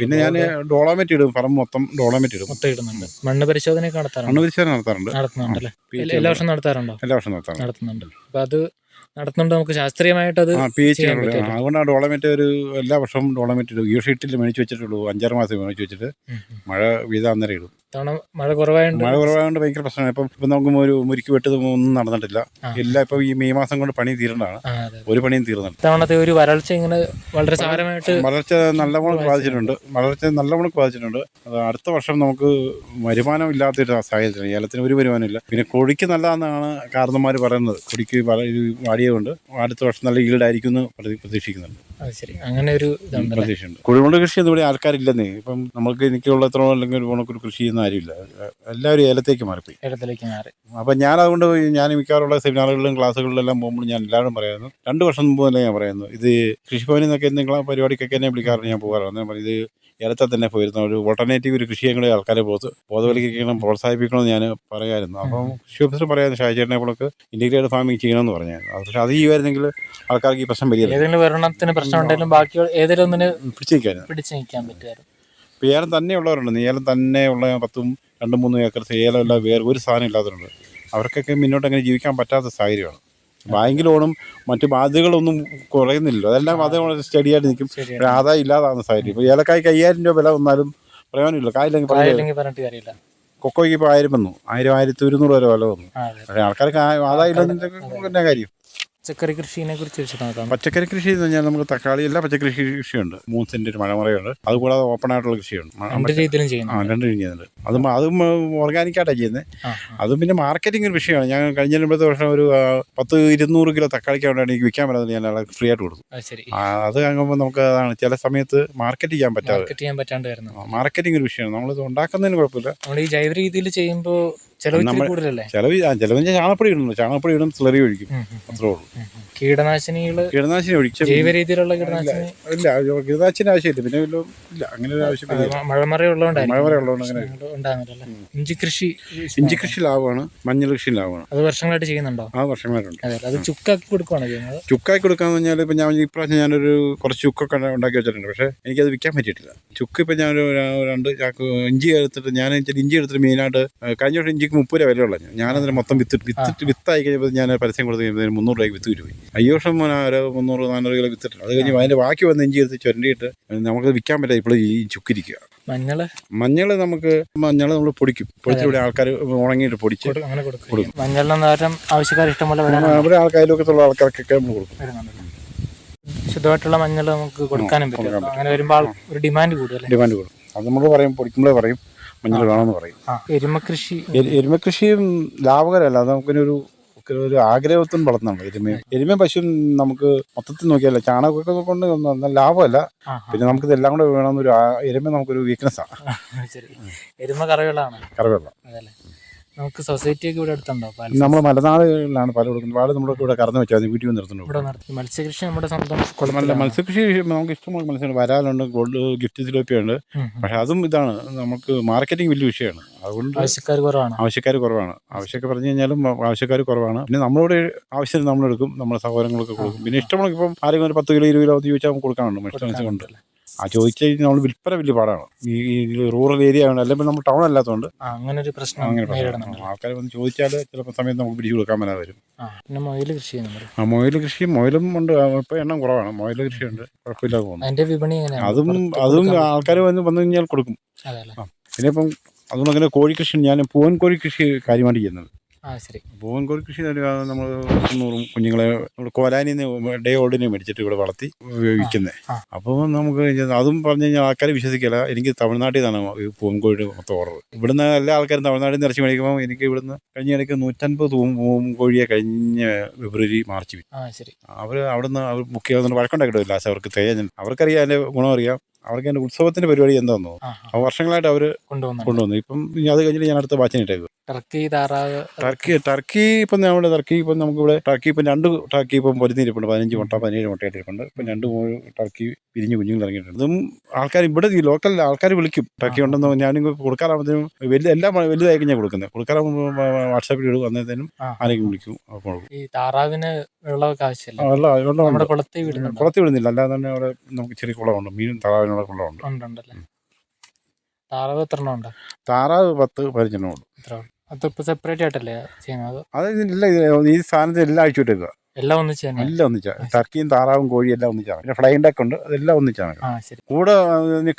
പിന്നെ ഞാൻ ഡോളാമെറ്റ് ഇടും. പറമ്പ് മൊത്തം ഡോളാമെറ്റ് ഇടും. മൊത്തം ഇടുന്നുണ്ട്. മണ്ണ് പരിശോധനയൊക്കെ നടത്താറുണ്ട്. മണ്ണ് പരിശോധന നടത്താറുണ്ട് നടത്തുന്നുണ്ടല്ലേ എല്ലാ- വർഷം വർഷവും നടത്താറുണ്ടോ? എല്ലാ വർഷവും നടത്താറുണ്ട്. നടത്തുന്നുണ്ട്. അപ്പൊ അത് നടത്തുന്നുണ്ട് നമുക്ക് ശാസ്ത്രീയമായിട്ട് അത് പി എച്ച്. അതുകൊണ്ടാണ് ഡോളമെറ്റ് ഒരു എല്ലാ വർഷവും ഡോളമെറ്റ് ഇടും ഈ ഷീറ്റിൽ മേടിച്ച് വെച്ചിട്ടുള്ളൂ അഞ്ചാറ് മാസം മേടിച്ച് വെച്ചിട്ട്. മഴ വീതാ ഇടും. തവണ മഴ കുറവായതുകൊണ്ട് മഴ കുറവായതുകൊണ്ട് ഭയങ്കര പ്രശ്നമാണ്. ഇപ്പം ഇപ്പം നമുക്ക് ഒരു മുരിക്ക് വെട്ടത് ഒന്നും നടന്നിട്ടില്ല. എല്ലാം ഇപ്പം ഈ മെയ് മാസം കൊണ്ട് പണി തീരേണ്ടതാണ്. ഒരു പണിയും തീർന്നില്ല ഇത്തവണത്തെ ഒരു വരൾച്ച ഇങ്ങനെ വളരെ സാരമായിട്ട് വളർച്ച നല്ലവണ്ണം ബാധിച്ചിട്ടുണ്ട്. വളർച്ച നല്ലവണ്ണം ബാധിച്ചിട്ടുണ്ട്. അത് അടുത്ത വർഷം നമുക്ക് വരുമാനം ഇല്ലാത്തൊരു സാഹചര്യം ഏലത്തിന് ഒരു വരുമാനം ഇല്ല. പിന്നെ കൊടിക്ക് നല്ലതെന്നാണ് കാരണന്മാർ പറയുന്നത്. കൊടിക്ക് വാടിയതുകൊണ്ട് അടുത്ത വർഷം നല്ല ഈൽഡായിരിക്കും എന്ന് പ്രതീക്ഷിക്കുന്നുണ്ട്. അത് ശരി. അങ്ങനെ ഒരു ഇതുണ്ടല്ലേ? പ്രതീക്ഷയുണ്ട്. കുഴിമണ്ട് കൃഷി ഇവിടെ ആൾക്കാരില്ലെന്നേ. ഇപ്പം നമുക്ക് എനിക്കുള്ള എത്ര അല്ലെങ്കിൽ ഒരു ഉണക്കൊരു കൃഷി ചെയ്യുന്ന ആരുമില്ല. എല്ലാവരും ഏലത്തേക്ക് മാറിപ്പോയി. ഏലത്തിലേക്ക് മാറി. അപ്പം ഞാൻ അതുകൊണ്ട് ഞാൻ മിക്കവാറുള്ള സെമിനാറുകളിലും ക്ലാസ്സുകളിലെല്ലാം പോകുമ്പോൾ ഞാൻ എല്ലാവരും പറയുന്നു. രണ്ട് വർഷം മുമ്പ് തന്നെ ഞാൻ പറയുന്നു. ഇത് കൃഷിഭവനിൽ നിന്നൊക്കെ എന്തെങ്കിലും പരിപാടിക്കൊക്കെ എന്നെ വിളിക്കാറുണ്ട്. ഞാൻ പോകാറുണ്ട്. ഞാൻ പറയും ഇത് ഏലത്തെ തന്നെ പോയിരുന്നു. ഒരു ഓൾട്ടർനേറ്റീവ് ഒരു കൃഷിയെ കൂടെ ആൾക്കാരെ ബോധ ബോധവൽക്കരിക്കണം പ്രോത്സാഹിപ്പിക്കണമെന്ന് ഞാൻ പറയായിരുന്നു. അപ്പം കൃഷി ഓഫീസർ പറയാൻ ഷാജേട്ടനെ പോലൊക്കെ ഇന്റഗ്രേറ്റഡ് ഫാമിംഗ് ചെയ്യണമെന്ന് പറഞ്ഞായിരുന്നു. പക്ഷേ അത് ചെയ്യുമായിരുന്നെങ്കിൽ ആൾക്കാർക്ക് ഈ പ്രശ്നം വരികയില്ല. ഏതെങ്കിലും ഒരെണ്ണത്തിന് പ്രശ്നം ഉണ്ടെങ്കിലും ബാക്കി ഏതെങ്കിലും ഒന്നിന് പിടിച്ചേക്കായിരുന്നു പിടിച്ചു നിൽക്കാൻ പറ്റുമായിരുന്നു. ഇപ്പോൾ ഏലം തന്നെ ഉള്ളവരുണ്ട്. ഏലം തന്നെ ഉള്ള പത്തും രണ്ടും മൂന്നും ഏക്കർ ഏലം എല്ലാം വേറെ ഒരു സാധനം ഇല്ലാത്തവരുണ്ട്. അവർക്കൊക്കെ മുന്നോട്ട് അങ്ങനെ ജീവിക്കാൻ പറ്റാത്ത സാഹചര്യമാണ്. ബാങ്ക് ലോണും മറ്റു ബാധ്യതകളൊന്നും കുറയുന്നില്ല അതെല്ലാം അത് സ്റ്റഡിയായിട്ട് നിൽക്കും. ആദായം ഇല്ലാതാകുന്ന സാഹചര്യം. ഇപ്പോൾ ഏലക്കായ്ക്ക് അയ്യായിരം രൂപ വില വന്നാലും പ്രയോജനമില്ല. കായില്ലെങ്കിൽ കൊക്കോയ്ക്ക് ഇപ്പോൾ ആയിരം വന്നു. ആയിരം ആയിരത്തി ഒരുന്നൂറ് വരെ വില വന്നു. പക്ഷേ ആൾക്കാർക്ക് ആദായം ഇല്ലെന്നതിന്റെ കാര്യം. പച്ചക്കറി കൃഷിനെ കുറിച്ച് വെച്ച് പച്ചക്കറി കൃഷി എന്ന് പറഞ്ഞാൽ നമുക്ക് തക്കാളി എല്ലാ പച്ചക്കറി കൃഷിയുണ്ട്. മൂന്ന് സെന്റ് ഒരു മഴമറയുണ്ട്. അതുകൂടാതെ ഓപ്പൺ ആയിട്ടുള്ള കൃഷിയുണ്ട്. രണ്ട് രീതിയിലും ചെയ്യുന്നു ആ രണ്ട് രീതി ചെയ്യുന്നുണ്ട്. അതും അതും ഓർഗാനിക്കായിട്ടാണ് ചെയ്യുന്നത് അതും പിന്നെ മാർക്കറ്റിംഗ് ഒരു വിഷയമാണ്. ഞാൻ കഴിഞ്ഞ രണ്ടത്തെ വർഷം ഒരു പത്ത് ഇരുന്നൂറ് കിലോ തക്കാളിക്ക് വേണ്ടി എനിക്ക് വിൽക്കാൻ പറ്റുന്നത് ഞാൻ അയാളെ ഫ്രീ ആയിട്ട് കൊടുത്തു. അത് ആകുമ്പോൾ നമുക്ക് അതാണ് ചില സമയത്ത് മാർക്കറ്റ് ചെയ്യാൻ പറ്റാതെ. മാർക്കറ്റ് ചെയ്യാൻ പറ്റാണ്ട് മാർക്കറ്റിംഗ് ഒരു വിഷയമാണ്. നമ്മളിത് ഉണ്ടാക്കുന്നതിന് കുഴപ്പമില്ല. നമ്മൾ ഈ ജൈവ രീതിയിൽ ചെയ്യുമ്പോൾ ചെലവ് ചെലവ് ചാണകപ്പൊടി ഇടുന്നു ചാണകപ്പൊടി ഇടും സ്ലറി ഒഴിക്കും. അത്രേ ഉള്ളൂ. കീടനാശിനികൾ കീടനാശിനി ഒഴിച്ച് ജൈവ രീതിയിലുള്ള കീടനാശിനി? ഇല്ല കീടനാശിനി ആവശ്യമില്ല. പിന്നെ ഇല്ല അങ്ങനെ ഒരു ആവശ്യമില്ല അത് മ- മഴമറ ഉള്ളതുകൊണ്ടായിരിക്കും. മഴ വരെ ഉള്ളതുകൊണ്ട് അങ്ങനെ ഉണ്ടാകുന്നില്ലല്ലേ ഇഞ്ചി കൃഷി ഇഞ്ചി കൃഷി ലാഭമാണ് മഞ്ഞൾ കൃഷി ലാഭമാണ്. അത് വർഷങ്ങളായിട്ട് ചെയ്യുന്നുണ്ടോ? ആ വർഷങ്ങളായിട്ടുണ്ട്. അതെ അത് ചുക്കാക്കി കൊടുക്കുവാണ് ചെയ്യുന്നത്? ചുക്കാക്കി കൊടുക്കാന്ന് പറഞ്ഞാൽ ഇപ്പം ഞാൻ ഇപ്രാവശ്യം ഞാനൊരു കുറച്ച് ചുക്കൊക്കെ ഉണ്ടാക്കി വെച്ചിട്ടുണ്ട്. പക്ഷേ എനിക്കത് വിൽക്കാൻ പറ്റിയിട്ടില്ല. ചുക്ക് ഇപ്പം ഞാൻ രണ്ട് ചാക്ക് ഇഞ്ചി എടുത്തിട്ട് ഞാൻ ഇഞ്ചി എടുത്തിട്ട് മെയിനായിട്ട് കഴിഞ്ഞ വർഷം ഇഞ്ചിക്ക് മുപ്പത് രൂപ വിലയുള്ള ഞാനതിന് മൊത്തം വിത്ത് വിത്തിട്ട് വിത്തായി കഴിഞ്ഞപ്പോൾ ഞാൻ പരസ്യം കൊടുത്ത് കഴിയുമ്പോൾ മുന്നൂറ് രൂപയ്ക്ക് വിത്ത് കിട്ടുപോയി അയ്യോഷം ഒരു മുന്നൂറ് നാനൂറ് കിലോ വിത്തിട്ടുണ്ട് അത് കഴിഞ്ഞ് അതിന്റെ ബാക്കി വന്ന് ഇഞ്ചി എടുത്ത് ചുരണ്ടിയിട്ട് നമുക്ക് വിൽക്കാൻ പറ്റില്ല. ഇപ്പോൾ ഈ ചുക്കിരിക്കുക മഞ്ഞൾ? മഞ്ഞൾ നമുക്ക് മഞ്ഞൾ നമ്മൾ പൊടിക്കും. പൊടിച്ചിവിടെ ആൾക്കാർ ഉണങ്ങിയിട്ട് പൊടിച്ച് അങ്ങനെ കൊടുക്കും. മഞ്ഞളിന് നേരം ആവശ്യക്കാർ ഇഷ്ടംപോലെ ഇവിടെ ആൾക്കാരിലൊക്കെയുള്ള ആൾക്കാർക്കൊക്കെ നമ്മൾ കൊടുക്കും. ശുദ്ധമായിട്ടുള്ള മഞ്ഞൾ നമുക്ക് കൊടുക്കാനും പറ്റും. അങ്ങനെ വരുമ്പോൾ ഒരു ഡിമാൻഡ് കൂടുതൽ ഡിമാൻഡ് കൂടും. അത് നമ്മൾ പറയും പൊടിക്കുമ്പോഴേ പറയും. മഞ്ഞൾ വേണമെന്ന് പറയും. എരുമകൃഷി. എരുമകൃഷിയും ലാഭകരമല്ല. അത് നമുക്കൊരു ഒരു ഒരു ആഗ്രഹത്തും വളർത്തുന്നുണ്ട് എരുമയും എരുമയും പശുവും നമുക്ക് മൊത്തത്തിൽ നോക്കിയല്ല ചാണകമൊക്കെ കൊണ്ട് ലാഭമല്ല. പിന്നെ നമുക്ക് ഇതെല്ലാം കൂടെ വേണമെന്നൊരു എരുമ നമുക്കൊരു വീക്ക്നെസ് ആണ് എരുമ കറിവേപ്പില അതല്ലേ നമുക്ക് സൊസൈറ്റിയൊക്കെ ഇവിടെ അടുത്തുണ്ടോ? നമ്മൾ മലനാടുകളിലാണ് പല കൊടുക്കുന്നത്. വാഴ നമ്മുടെ ഇവിടെ കറന്നു വെച്ചാൽ മതി വീട്ടിൽ വന്ന് നിർത്തുന്നുണ്ട് ഇവിടെ നടത്തി. മത്സ്യകൃഷി നമ്മുടെ സ്വന്തം നല്ല മത്സ്യകൃഷി നമുക്ക് ഇഷ്ടമുള്ള മത്സ്യം വരാലുണ്ട് ഗോൾഡ് ഗിഫ്റ്റ് സിലോപ്പിയുണ്ട്. പക്ഷെ അതും ഇതാണ് നമുക്ക് മാർക്കറ്റിംഗ് വലിയ വിഷയമാണ്. അതുകൊണ്ട് ആവശ്യക്കാർ കുറവാണ്. ആവശ്യക്കാർ കുറവാണ്. ആവശ്യമൊക്കെ പറഞ്ഞു കഴിഞ്ഞാലും ആവശ്യക്കാർ കുറവാണ്. പിന്നെ നമ്മളോട് ആവശ്യത്തിന് നമ്മളെടുക്കും നമ്മുടെ സഹോദരങ്ങളൊക്കെ കൊടുക്കും. പിന്നെ ഇഷ്ടമുള്ള ഇപ്പം ആരെങ്കിലും ഒരു പത്ത് കിലോ ഇരുപത് കിലോ ചോദിച്ചാൽ നമുക്ക് കൊടുക്കാനുണ്ട് മത്സ്യം കൊണ്ട്. ആ ചോദിച്ചു കഴിഞ്ഞാൽ നമ്മൾ വിൽപ്പന വലിയ പാടാണ്. ഈ റൂറൽ ഏരിയ ആണ് അല്ലെങ്കിൽ നമ്മൾ ടൗൺ അല്ലാത്തതുകൊണ്ട് അങ്ങനെ ഒരു പ്രശ്നം അങ്ങനെ ആൾക്കാർ വന്ന് ചോദിച്ചാൽ ചിലപ്പോൾ സമയത്ത് നമുക്ക് പിടിച്ചു കൊടുക്കാൻ മേലെ വരും. പിന്നെ മൊയിൽ കൃഷി ആ മൊയിൽ കൃഷി മൊയിലും ഉണ്ട്. ഇപ്പോൾ എണ്ണം കുറവാണ്. മൊയിൽ കൃഷിയുണ്ട്. കുഴപ്പമില്ലാതെ പോകുന്നു. അതിന്റെ വിപണി അതും അതും ആൾക്കാർ വന്ന് വന്നു കഴിഞ്ഞാൽ കൊടുക്കും. പിന്നെ ഇപ്പം അതുകൊണ്ട് അങ്ങനെ കോഴി കൃഷി ഞാൻ പൂവൻ കോഴി കൃഷി കാര്യമായിട്ട് ചെയ്യുന്നത്. ആ ശരി. കോഴി കൃഷി നമ്മൾ നൂറും കുഞ്ഞുങ്ങളെ കോലാനി കോലാനിൽ നിന്ന് ഡേ ഓൾഡിനെ മേടിച്ചിട്ട് ഇവിടെ വളർത്തി വിൽക്കുന്നത് ആ. അപ്പോൾ നമുക്ക് അതും പറഞ്ഞു കഴിഞ്ഞാൽ ആൾക്കാരെ വിശ്വസിക്കില്ല. എനിക്ക് തമിഴ്നാട്ടിൽ നിന്നാണ് ഈ പൂവൻ കോഴിയുടെ മൊത്തം ഓർഡർ ഇവിടുന്ന് എല്ലാ ആൾക്കാരും തമിഴ്നാട്ടിൽ നിന്ന് ഇറച്ചി മേടിക്കുമ്പോൾ എനിക്ക് ഇവിടുന്ന് കഴിഞ്ഞ ഇടയ്ക്ക് നൂറ്റൻപത് പൂവൻ പൂവൻ കോഴിയെ കഴിഞ്ഞ ഫെബ്രുവരി മാർച്ച് അവർ അവിടുന്ന് അവർ ബുക്ക് ചെയ്യാൻ വഴക്കുണ്ടാക്കിയിട്ടില്ല അവർക്ക് തേജൻ അവർക്കറിയാം അതിന്റെ ഗുണം അറിയാം അവർക്ക് എന്റെ ഉത്സവത്തിന്റെ പരിപാടി എന്താണെന്നോ ആ അപ്പോൾ വർഷങ്ങളായിട്ട് അവർ കൊണ്ടുവന്നു കൊണ്ടുവന്നു. ഇപ്പം അത് കഴിഞ്ഞിട്ട് ഞാൻ അടുത്ത ബാച്ചിനിട്ടേക്ക് ടർക്കി താറാവ് ടർക്കി ടർക്കി ഇപ്പം നമ്മുടെ ടർക്കി ഇപ്പം നമുക്കിവിടെ ടർക്കി ഇപ്പം രണ്ട് ടർക്കി ഇപ്പം പൊരുന്നിരിപ്പുണ്ട് പതിനഞ്ച് മുട്ട പതിനേഴ് മുട്ടയായിട്ടിരിപ്പുണ്ട് ഇപ്പം രണ്ട് മൂന്ന് ടർക്കി പിരിഞ്ഞ് കുഞ്ഞുങ്ങൾ ഇറങ്ങിയിട്ടുണ്ട്. ഇതും ആൾക്കാർ ഇവിടെ ഈ ലോക്കൽ ആൾക്കാർ വിളിക്കും. ടർക്കി ഉണ്ടെന്ന് ഞാനും കൊടുക്കാറാകുമ്പോഴത്തേനും വലിയ എല്ലാം വലുതായിരിക്കും ഞാൻ കൊടുക്കുന്നത്. കൊടുക്കാറാകുമ്പോൾ വാട്സാപ്പിൽ ഇടും. അന്നേരത്തേനും ആരെങ്കിലും വിളിക്കും. അപ്പോൾ ഈ താറാവിന് വെള്ളമൊക്കെ ആവശ്യമില്ല. വെള്ളം. കുളത്തിൽ വിടുന്നില്ല. അല്ലാതെ തന്നെ അവിടെ നമുക്ക് ചെറിയ കുളമുണ്ട്. മീനും താറാവിനുള്ള കുളമുണ്ട് ഉണ്ടല്ലേ? താറാവ് എത്ര എണ്ണം ഉണ്ട്? താറാവ് പത്ത് പതിനഞ്ചെണ്ണം ഉണ്ട്. എത്ര? അതിപ്പോ സെപ്പറേറ്റ് ആയിട്ടല്ലേ ചെയ്യുന്നത്? അത് ഇതില്ല ഇത് ഈ സാധനത്തിൽ എല്ലാം അഴിച്ചു വിട്ടേക്കുക എല്ലാം ഒന്നിച്ച് തന്നെ? എല്ലാം ഒന്നിച്ചാണ് ടർക്കിയും താറാവും കോഴിയും എല്ലാം ഒന്നിച്ചാണ് പിന്നെ ഫ്ലൈൻ ഡെക്ക് ഉണ്ട് അതെല്ലാം ഒന്നിച്ചാണ് ആ ശരി. കൂടെ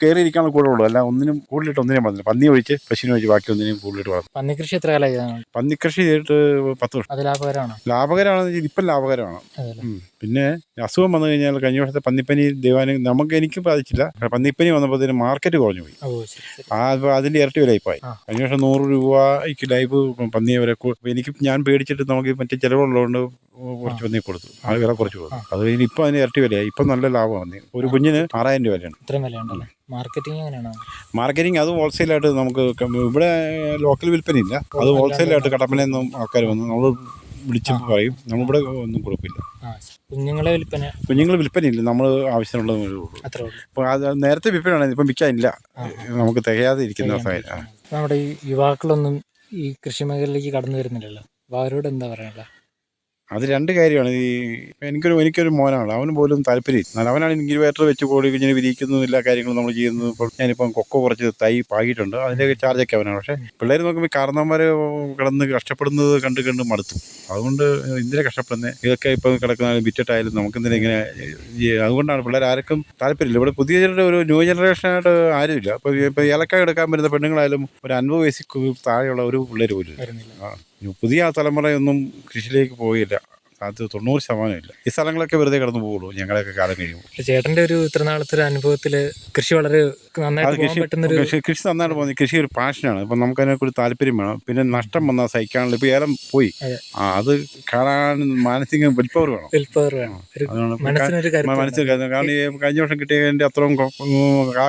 കയറിയിരിക്കാനുള്ള കൂടെ ഉള്ളൂ. അല്ല ഒന്നിനും കൂടുതലിട്ട് ഒന്നിനും പറഞ്ഞില്ല പന്നി ഒഴിച്ച് പശുവിനെ ഒഴിച്ച് ബാക്കി ഒന്നിനും കൂടുതലിട്ട് പന്നി കൃഷി എത്ര കാലമായി പന്നി പന്നിക്കൃഷി ചെയ്തിട്ട് പത്ത് വർഷം. അത് ലാഭകരമാണോ? ലാഭകരമാണെന്ന് വെച്ചാൽ ഇപ്പം ലാഭകരമാണ്. അതല്ലേ? ഉം. പിന്നെ അസുഖം വന്നു കഴിഞ്ഞാൽ കഴിഞ്ഞ വർഷത്തെ പന്നിപ്പനി ദൈവാനും നമുക്ക് എനിക്ക് ബാധിച്ചില്ല. പന്നിപ്പനി വന്നപ്പോൾ മാർക്കറ്റ് കുറഞ്ഞു പോയി. അപ്പോൾ അതിന്റെ ഇരട്ടി വിലയിപ്പായി. കഴിഞ്ഞ വർഷം നൂറ് രൂപയ്ക്ക് ലൈവ് പന്നിയെ വരെ എനിക്ക് ഞാൻ പേടിച്ചിട്ട് നമുക്ക് മറ്റേ ചിലവുള്ളതുകൊണ്ട് കുറച്ച് പന്നി കൊടുത്തു. ആ വില കുറച്ച് കൊടുത്തു. അത് കഴിഞ്ഞ് ഇപ്പം അതിന് ഇരട്ടി വിലയായി. ഇപ്പം നല്ല ലാഭം വന്നി. ഒരു കുഞ്ഞിന് ആറായിരം രൂപയാണ് വിലയാണ്. ഇത്രയും വിലയുണ്ടല്ലേ? മാർക്കറ്റിംഗ് എങ്ങനെയാണോ? മാർക്കറ്റിംഗ് അത് ഹോൾസെയിലായിട്ട് നമുക്ക് ഇവിടെ ലോക്കൽ വിൽപ്പനയില്ല. അത് ഹോൾസെയിലായിട്ട് കടപ്പനയിൽ നിന്നും ആൾക്കാർ വന്നു. നമ്മൾ വിളിച്ച് പറയും നമ്മളിവിടെ ഒന്നും കൊടുക്കില്ല. കുഞ്ഞുങ്ങളെ വിൽപ്പന. കുഞ്ഞുങ്ങൾ വിൽപ്പനയില്ല നമ്മൾ ആവശ്യമുള്ളത് അത്രേ ഉള്ളൂ. അപ്പോൾ അത് നേരത്തെ വിൽപ്പനയാണ് ഇപ്പം വിൽക്കാനില്ല. നമുക്ക് തികയാതെ ഇരിക്കുന്ന സാഹചര്യം. നമ്മുടെ ഈ യുവാക്കളൊന്നും ഈ കൃഷി മേഖലയിലേക്ക് കടന്നു വരുന്നില്ലല്ലോ. അപ്പോൾ അവരോട് എന്താ പറയാനുള്ളത്? അത് രണ്ട് കാര്യമാണ്. ഈ എനിക്കൊരു എനിക്കൊരു മോനാണ്. അവന് പോലും താല്പര്യം എന്നാൽ അവനാണ് ഇൻക്യുബേറ്റർ വെച്ച് കോഴി ഇങ്ങനെ വിരിക്കുന്നതും എല്ലാ കാര്യങ്ങളും നമ്മൾ ചെയ്യുന്നു. ഇപ്പോൾ ഞാനിപ്പം കൊക്കോ കുറച്ച് തൈ പാകിയിട്ടുണ്ട്. അതിന്റെയൊക്കെ ചാർജൊക്കെ അവനാണ്. പക്ഷേ പിള്ളേർ നോക്കുമ്പോൾ കാരണവന്മാർ കിടന്ന് കഷ്ടപ്പെടുന്നത് കണ്ട് കണ്ട് മടുത്തു. അതുകൊണ്ട് എന്തിനാ കഷ്ടപ്പെടുന്നത് ഇതൊക്കെ ഇപ്പം കിടക്കുന്ന നമുക്ക് നമുക്കെന്തിനാ ഇങ്ങനെ അതുകൊണ്ടാണ് പിള്ളേർ ആർക്കും താല്പര്യമില്ല. ഇവിടെ പുതിയ ഒരു ന്യൂ ജനറേഷനായിട്ട് ആരുമില്ല. അപ്പോൾ ഇപ്പോൾ ഏലക്കായ എടുക്കാൻ വരുന്ന പെണ്ണുങ്ങളായാലും ഒരു അൻപത് വയസ്സിൽ താഴെയുള്ള ഒരു പിള്ളേർ പോലും ആ. പുതിയ തലമുറയൊന്നും കൃഷിയിലേക്ക് പോയില്ല. അത് തൊണ്ണൂറ് ശതമാനമില്ല ഈ സ്ഥലങ്ങളൊക്കെ വെറുതെ കടന്നു പോകുള്ളൂ. ഞങ്ങളെയൊക്കെ കാലം കഴിയുമ്പോൾ. ചേട്ടന്റെ ഒരു ഇത്ര നാളത്തെ ഒരു അനുഭവത്തിൽ കൃഷി വളരെ കൃഷി കൃഷി നന്നായിട്ട് പോകുന്നത് കൃഷി ഒരു പാഷനാണ്. ഇപ്പം നമുക്ക് അതിനെക്കുറിച്ച് താല്പര്യം വേണം. പിന്നെ നഷ്ടം വന്നാൽ സഹിക്കാനുള്ള ഇപ്പം ഏലം പോയി. ആ അത് കാണാൻ മാനസിക വിൽപ്പവർ വേണം. വിൽപ്പവർ വേണം. മനസ്സിനൊരു കരുത്ത് കാരണം ഈ കഴിഞ്ഞ വർഷം കിട്ടിയതിന്റെ അത്രയും കൊ-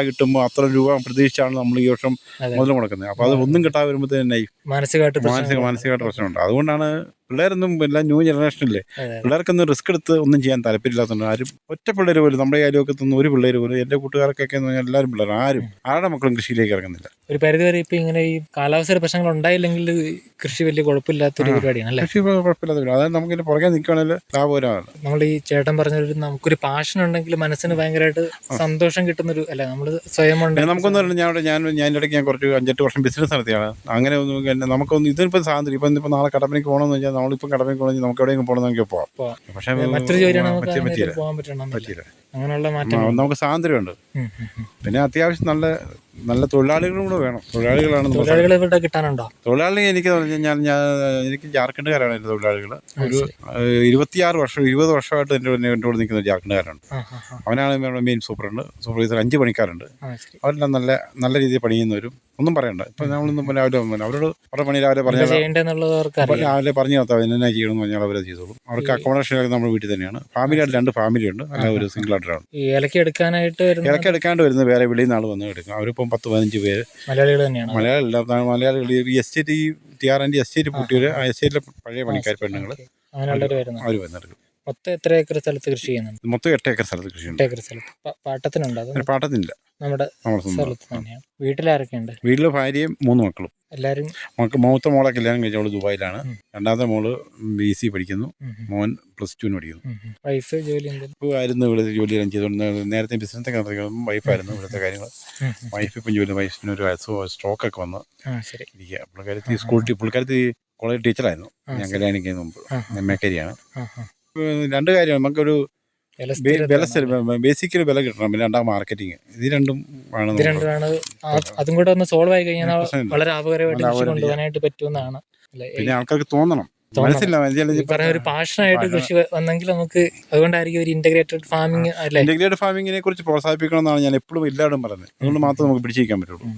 കിട്ടുമ്പോൾ അത്ര രൂപ പ്രതീക്ഷിച്ചാണ് നമ്മൾ ഈ വർഷം. മുതൽ മുടക്കുന്നത്. അപ്പോൾ അത് ഒന്നും കിട്ടാതെ വരുമ്പോഴത്തേനായി മാനസികമായിട്ട് മാനസിക മാനസികമായിട്ട് പ്രശ്നമുണ്ട്. അതുകൊണ്ടാണ് പിള്ളേരൊന്നും എല്ലാം ന്യൂ ജനറേഷനല്ലേ. പിള്ളേർക്കൊന്നും റിസ്ക് എടുത്ത് ഒന്നും ചെയ്യാൻ താല്പര്യമില്ലാത്തതുകൊണ്ട് ആരും ഒറ്റ പിള്ളേർ പോലും നമ്മുടെ കാര്യമൊക്കെ തന്നെ ഒരു പിള്ളേർ പോലും എന്റെ കൂട്ടുകാർക്കൊക്കെ എന്ന് പറഞ്ഞാൽ എല്ലാവരും പിള്ളേർ ആരും ആരുടെ മക്കളും കൃഷിയിലേക്ക് ഇറങ്ങുന്നില്ല. ഒരു പരിധിവരെ ഇപ്പൊ ഇങ്ങനെ ഈ കാലാവസ്ഥ പ്രശ്നങ്ങൾ ഉണ്ടായില്ലെങ്കിൽ കൃഷി വലിയ കുഴപ്പമില്ലാത്തൊരു പരിപാടിയാണ് അല്ലേ? കൃഷി കുഴപ്പമില്ലാത്ത. അതായത് നമുക്കിന് പുറകെ നിൽക്കുകയാണെങ്കിൽ ലാഭകരമാണ്. നമ്മൾ ഈ ചേട്ടൻ പറഞ്ഞൊരു നമുക്കൊരു പാഷൻ ഉണ്ടെങ്കിൽ മനസ്സിന് ഭയങ്കരമായിട്ട് സന്തോഷം കിട്ടുന്നൊരു അല്ലെ നമ്മൾ സ്വയം ഉണ്ട് നമുക്കൊന്നും അറിയില്ല ഞാൻ ഞാൻ ഞാൻ ഇടയ്ക്ക് ഞാൻ കുറച്ച് അഞ്ചെട്ട് വർഷം ബിസിനസ് നടത്തിയാണ്. അങ്ങനെ ഒന്നും നമുക്കൊന്നും ഇതിനിപ്പോൾ സാധനം ഇപ്പം ഇപ്പം നാളെ കടമ്പനിക്ക് പോകണമെന്ന് വെച്ചാൽ നമ്മളിപ്പം കടപ്പനയ്ക്ക് കോളേജ് നമുക്ക് എവിടെയെങ്കിലും പോകണമെങ്കിൽ പോകാം പോവാം. പക്ഷേ മറ്റൊരു ജോലിയാണ് പറ്റിയില്ല. പറ്റിയില്ല. അങ്ങനെയുള്ള മാറ്റം നമുക്ക് സ്വാതന്ത്ര്യമുണ്ട്. പിന്നെ അത്യാവശ്യം നല്ല നല്ല തൊഴിലാളികളും കൂടെ വേണം. തൊഴിലാളികളാണ് നമുക്ക് തൊഴിലാളികൾ ഇവിടെ കിട്ടാനുണ്ടോ? തൊഴിലാളി എനിക്ക് പറഞ്ഞു കഴിഞ്ഞാൽ ഞാൻ എനിക്ക് ജാർഖണ്ഡുകാരാണ് എന്റെ തൊഴിലാളികൾ ഒരു ഇരുപത്തിയാറ് വർഷം ഇരുപത് വർഷമായിട്ട് എന്റെ എന്റെ കൂടെ നിൽക്കുന്ന ജാർഖണ്ഡുകാരാണ്. അവനാണ് നമ്മുടെ മെയിൻ സൂപ്രണ്ട് സൂപ്പർവൈസർ അഞ്ച് പണിക്കാരുണ്ട്. അവരെല്ലാം നല്ല നല്ല രീതിയിൽ പണിയുന്നവരും. ഒന്നും പറയണ്ട. ഇപ്പം നമ്മളൊന്നും രാവിലെ അവരോട് അവരുടെ പണി രാവിലെ പറഞ്ഞു പറഞ്ഞാൽ രാവിലെ പറഞ്ഞു നിർത്താം എന്നാ ചെയ്യണമെന്ന് പറഞ്ഞാൽ അവരത് ചെയ്തോളും. അവർക്ക് അക്കോമഡേഷൻ ഒക്കെ നമ്മുടെ വീട്ടിൽ തന്നെയാണ്. ഫാമിലിയായിട്ട് രണ്ട് ഫാമിലി ഉണ്ട്. അല്ല ഒരു സിംഗിൾ ആയിട്ടാണ് ഇലക്കെടുക്കാനായിട്ട് ഇലക്കെടുക്കാണ്ട് എടുക്കാനായിട്ട് എടുക്കാണ്ട് വരുന്നത് വേറെ വെളിയിൽ നിന്ന് ആൾ വന്ന് എടുക്കും അവരിപ്പം പത്ത് പതിനഞ്ച് പേര്. മലയാളികൾ തന്നെയാണ്. മലയാളികൾ മലയാളികൾ ഈ എസ്റ്റേറ്റ് ഈ ടി ആർ എന്റെ എസ്റ്റേറ്റ് പൂട്ടിയവർ ആ എസ്റ്റേറ്റിലെ പഴയ പണിക്കാർ പെണ്ണുങ്ങൾ അവർ വന്നെടുക്കും മൊത്തം എത്ര ഏക്കർ സ്ഥലത്ത് കൃഷി ചെയ്യുന്നുണ്ട്? മൊത്തം എട്ട് ഏക്കർ സ്ഥലത്ത് കൃഷി എട്ട് ഏക്കർ സ്ഥലത്ത്. പ- പാട്ടത്തിനുണ്ടോ അത്? പാട്ടത്തിനില്ല. നമ്മുടെ നമ്മുടെ സ്വന്തം. സ്ഥലത്ത് തന്നെയാണ് വീട്ടിലാരൊക്കെയുണ്ട് വീട്ടിൽ ഭാര്യയും മൂന്ന് മക്കളും. എല്ലാരും? മക്ക മൂത്ത മോളെ കല്യാണം കഴിച്ചവൾ ദുബായിലാണ്. ഉം. രണ്ടാമത്തെ മോൾ ബി സി പഠിക്കുന്നു. ഉം ഉം. മോൻ പ്ലസ് ടുവിന് പഠിക്കുന്നു. ഉം ഉം. വൈഫ് ജോലി എന്തെങ്കിലും ഇപ്പോൾ ആയിരുന്നു ഇവിടെ ജോലിയെല്ലാം ചെയ്തുകൊണ്ട് നേരത്തെ ബിസിനസ്സൊക്കെ നടത്തിയതും വൈഫായിരുന്നു ഇവിടുത്തെ കാര്യങ്ങൾ ഉം. ഉം. വൈഫ് ഇപ്പം ജോലി വൈഫിന് ഒരു സ്ട്രോക്കൊക്കെ വന്ന് ആ ശരി. ഇരിക്കുക പുള്ളിക്കാരത്തി സ്കൂൾ ടീ- പുള്ളിക്കാരത്തി കോളേജ് ടീച്ചറായിരുന്നു ആ, ഞാൻ ശരി. മുമ്പ്. ആ, ആ. എം എ ആ ആ. രണ്ട് കാര്യം നമുക്കൊരു വില ബേസിക്കലി വില കിട്ടണം. പിന്നെ രണ്ടാം മാർക്കറ്റിംഗ് ഇത് രണ്ടും ആണ്. ഇത് രണ്ടുമാണ് അതും കൂടെ ഒന്ന് സോൾവ് ആയി കഴിഞ്ഞാൽ വളരെ ലാഭകരമായിട്ട് കൊണ്ടുപോകാനായിട്ട് പറ്റുമെന്നാണ്? പിന്നെ ആൾക്കാർക്ക് തോന്നണം. പറഞ്ഞ ഒരു പാഷനായിട്ട് കൃഷി വന്നെങ്കിൽ നമുക്ക് അതുകൊണ്ടായിരിക്കും ഒരു ഇന്റഗ്രേറ്റഡ് ഫാമിംഗ് അല്ലേ? ഇന്റഗ്രേറ്റഡ് ഫാമിങ്ങിനെ കുറിച്ച് പ്രോത്സാഹിപ്പിക്കണം എന്നാണ് ഞാൻ എപ്പോഴും എല്ലാവരും പറയുന്നത്. അതുകൊണ്ട് മാത്രമേ നമുക്ക് പിടിച്ചിരിക്കാൻ പറ്റുള്ളൂ.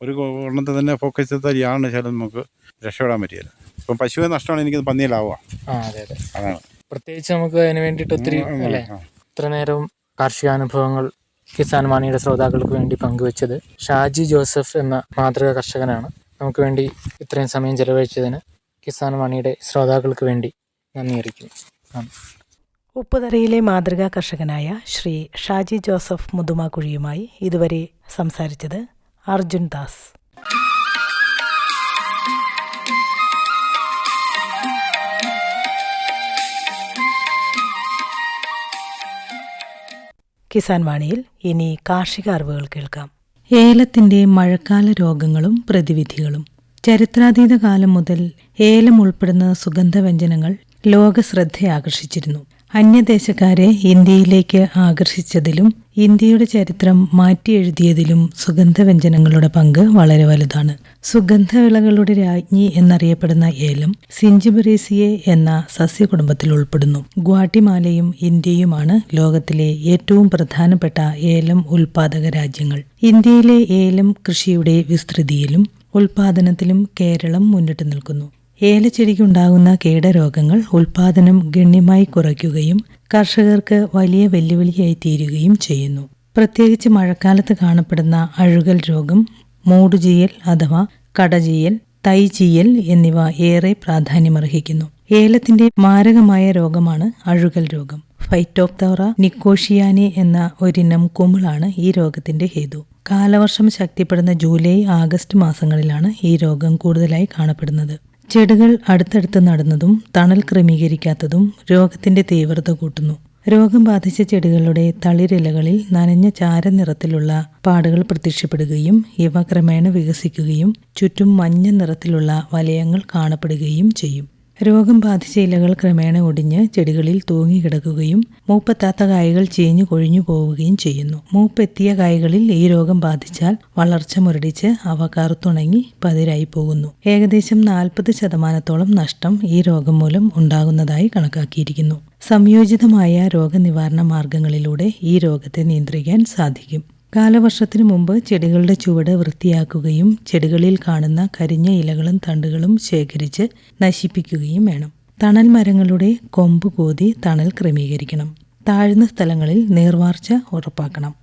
ഒരു ഒരെണ്ണത്തെ തന്നെ ഫോക്കസ് ചെയ്താൽ ആണ് ചിലത് നമുക്ക് രക്ഷപ്പെടാൻ പറ്റില്ല. ഇപ്പം പശുവിനെ നഷ്ടമാണ് എനിക്ക് പന്നിയെ ലാഭമാണ്. അതെ അതെ. അതാണ്. പ്രത്യേകിച്ച് നമുക്ക് അതിന് വേണ്ടിയിട്ട് ഒത്തിരി അല്ലേ. ഇത്ര നേരം കാർഷികാനുഭവങ്ങൾ കിസാൻ വാണിയുടെ ശ്രോതാക്കൾക്ക് വേണ്ടി പങ്കുവച്ചത് ഷാജി ജോസഫ് എന്ന മാതൃക കർഷകനാണ്. നമുക്ക് വേണ്ടി ഇത്രയും സമയം ചെലവഴിച്ചതിന് കിസാൻ വാണിയുടെ ശ്രോതാക്കൾക്ക് വേണ്ടി നന്ദി അറിയിക്കുന്നു. ഉപ്പുതറയിലെ മാതൃകാ കർഷകനായ ശ്രീ ഷാജി ജോസഫ് മുതുമാക്കുഴിയുമായി ഇതുവരെ സംസാരിച്ചത് അർജുൻ ദാസ്. കിസാൻ വാണിയിൽ ഇനി കാർഷിക അറിവുകൾ കേൾക്കാം. ഏലത്തിന്റെ മഴക്കാല രോഗങ്ങളും പ്രതിവിധികളും ചരിത്രാതീത കാലം മുതൽ ഏലം ഉൾപ്പെടുന്ന സുഗന്ധവ്യഞ്ജനങ്ങൾ ലോക ശ്രദ്ധ ആകർഷിച്ചിരുന്നു അന്യദേശക്കാരെ ഇന്ത്യയിലേക്ക് ആകർഷിച്ചതിലും ഇന്ത്യയുടെ ചരിത്രം മാറ്റിയെഴുതിയതിലും സുഗന്ധവ്യഞ്ജനങ്ങളുടെ പങ്ക് വളരെ വലുതാണ്. സുഗന്ധവിളകളുടെ രാജ്ഞി എന്നറിയപ്പെടുന്ന ഏലം സിഞ്ചിബറീസിയെ എന്ന സസ്യകുടുംബത്തിൽ ഉൾപ്പെടുന്നു. ഗ്വാട്ടിമാലയും ഇന്ത്യയുമാണ് ലോകത്തിലെ ഏറ്റവും പ്രധാനപ്പെട്ട ഏലം ഉൽപാദക രാജ്യങ്ങൾ. ഇന്ത്യയിലെ ഏലം കൃഷിയുടെ വിസ്തൃതിയിലും ഉൽപാദനത്തിലും കേരളം മുന്നിട്ട് നിൽക്കുന്നു. ഏലച്ചെടിക്കുണ്ടാകുന്ന കീടരോഗങ്ങൾ ഉൽപാദനം ഗണ്യമായി കുറയ്ക്കുകയും കർഷകർക്ക് വലിയ വെല്ലുവിളിയായി തീരുകയും ചെയ്യുന്നു. പ്രത്യേകിച്ച് മഴക്കാലത്ത് കാണപ്പെടുന്ന അഴുകൽ രോഗം മൂടുചീയൽ അഥവാ കടചീയൽ തൈചീയൽ എന്നിവ ഏറെ പ്രാധാന്യമർഹിക്കുന്നു. ഏലത്തിന്റെ മാരകമായ രോഗമാണ് അഴുകൽ രോഗം. ഫൈറ്റോപ്തോറ നിക്കോഷിയാനി എന്ന ഒരിനം കുമിളാണ് ഈ രോഗത്തിന്റെ ഹേതു. കാലവർഷം ശക്തിപ്പെടുന്ന ജൂലൈ ആഗസ്റ്റ് മാസങ്ങളിലാണ് ഈ രോഗം കൂടുതലായി കാണപ്പെടുന്നത്. ചെടികൾ അടുത്തടുത്ത് നടുന്നതും തണൽ ക്രമീകരിക്കാത്തതും രോഗത്തിന്റെ തീവ്രത കൂട്ടുന്നു. രോഗം ബാധിച്ച ചെടികളുടെ തളിരിലകളിൽ നനഞ്ഞ ചാര നിറത്തിലുള്ള പാടുകൾ പ്രത്യക്ഷപ്പെടുകയും ഇവ ക്രമേണ വികസിക്കുകയും ചുറ്റും മഞ്ഞ നിറത്തിലുള്ള വലയങ്ങൾ കാണപ്പെടുകയും ചെയ്യും. രോഗം ബാധിച്ച ഇലകൾ ക്രമേണ ഒടിഞ്ഞ് ചെടികളിൽ തൂങ്ങിക്കിടക്കുകയും മൂപ്പെത്താത്ത കായകൾ ചീഞ്ഞു കൊഴിഞ്ഞു പോവുകയും ചെയ്യുന്നു. മൂപ്പെത്തിയ കായകളിൽ ഈ രോഗം ബാധിച്ചാൽ വളർച്ച മുരടിച്ച് അവ കറുത്തുണങ്ങി പതിരായി പോകുന്നു. ഏകദേശം നാൽപ്പത് ശതമാനത്തോളം നഷ്ടം ഈ രോഗം മൂലം ഉണ്ടാകുന്നതായി കണക്കാക്കിയിരിക്കുന്നു. സംയോജിതമായ രോഗനിവാരണ മാർഗങ്ങളിലൂടെ ഈ രോഗത്തെ നിയന്ത്രിക്കാൻ സാധിക്കും. കാലവർഷത്തിനു മുമ്പ് ചെടികളുടെ ചുവട് വൃത്തിയാക്കുകയും ചെടികളിൽ കാണുന്ന കരിഞ്ഞ ഇലകളും തണ്ടുകളും ശേഖരിച്ച് നശിപ്പിക്കുകയും വേണം. തണൽ മരങ്ങളുടെ കൊമ്പ് കോതി തണൽ ക്രമീകരിക്കണം. താഴ്ന്ന സ്ഥലങ്ങളിൽ നീർവാർച്ച ഉറപ്പാക്കണം.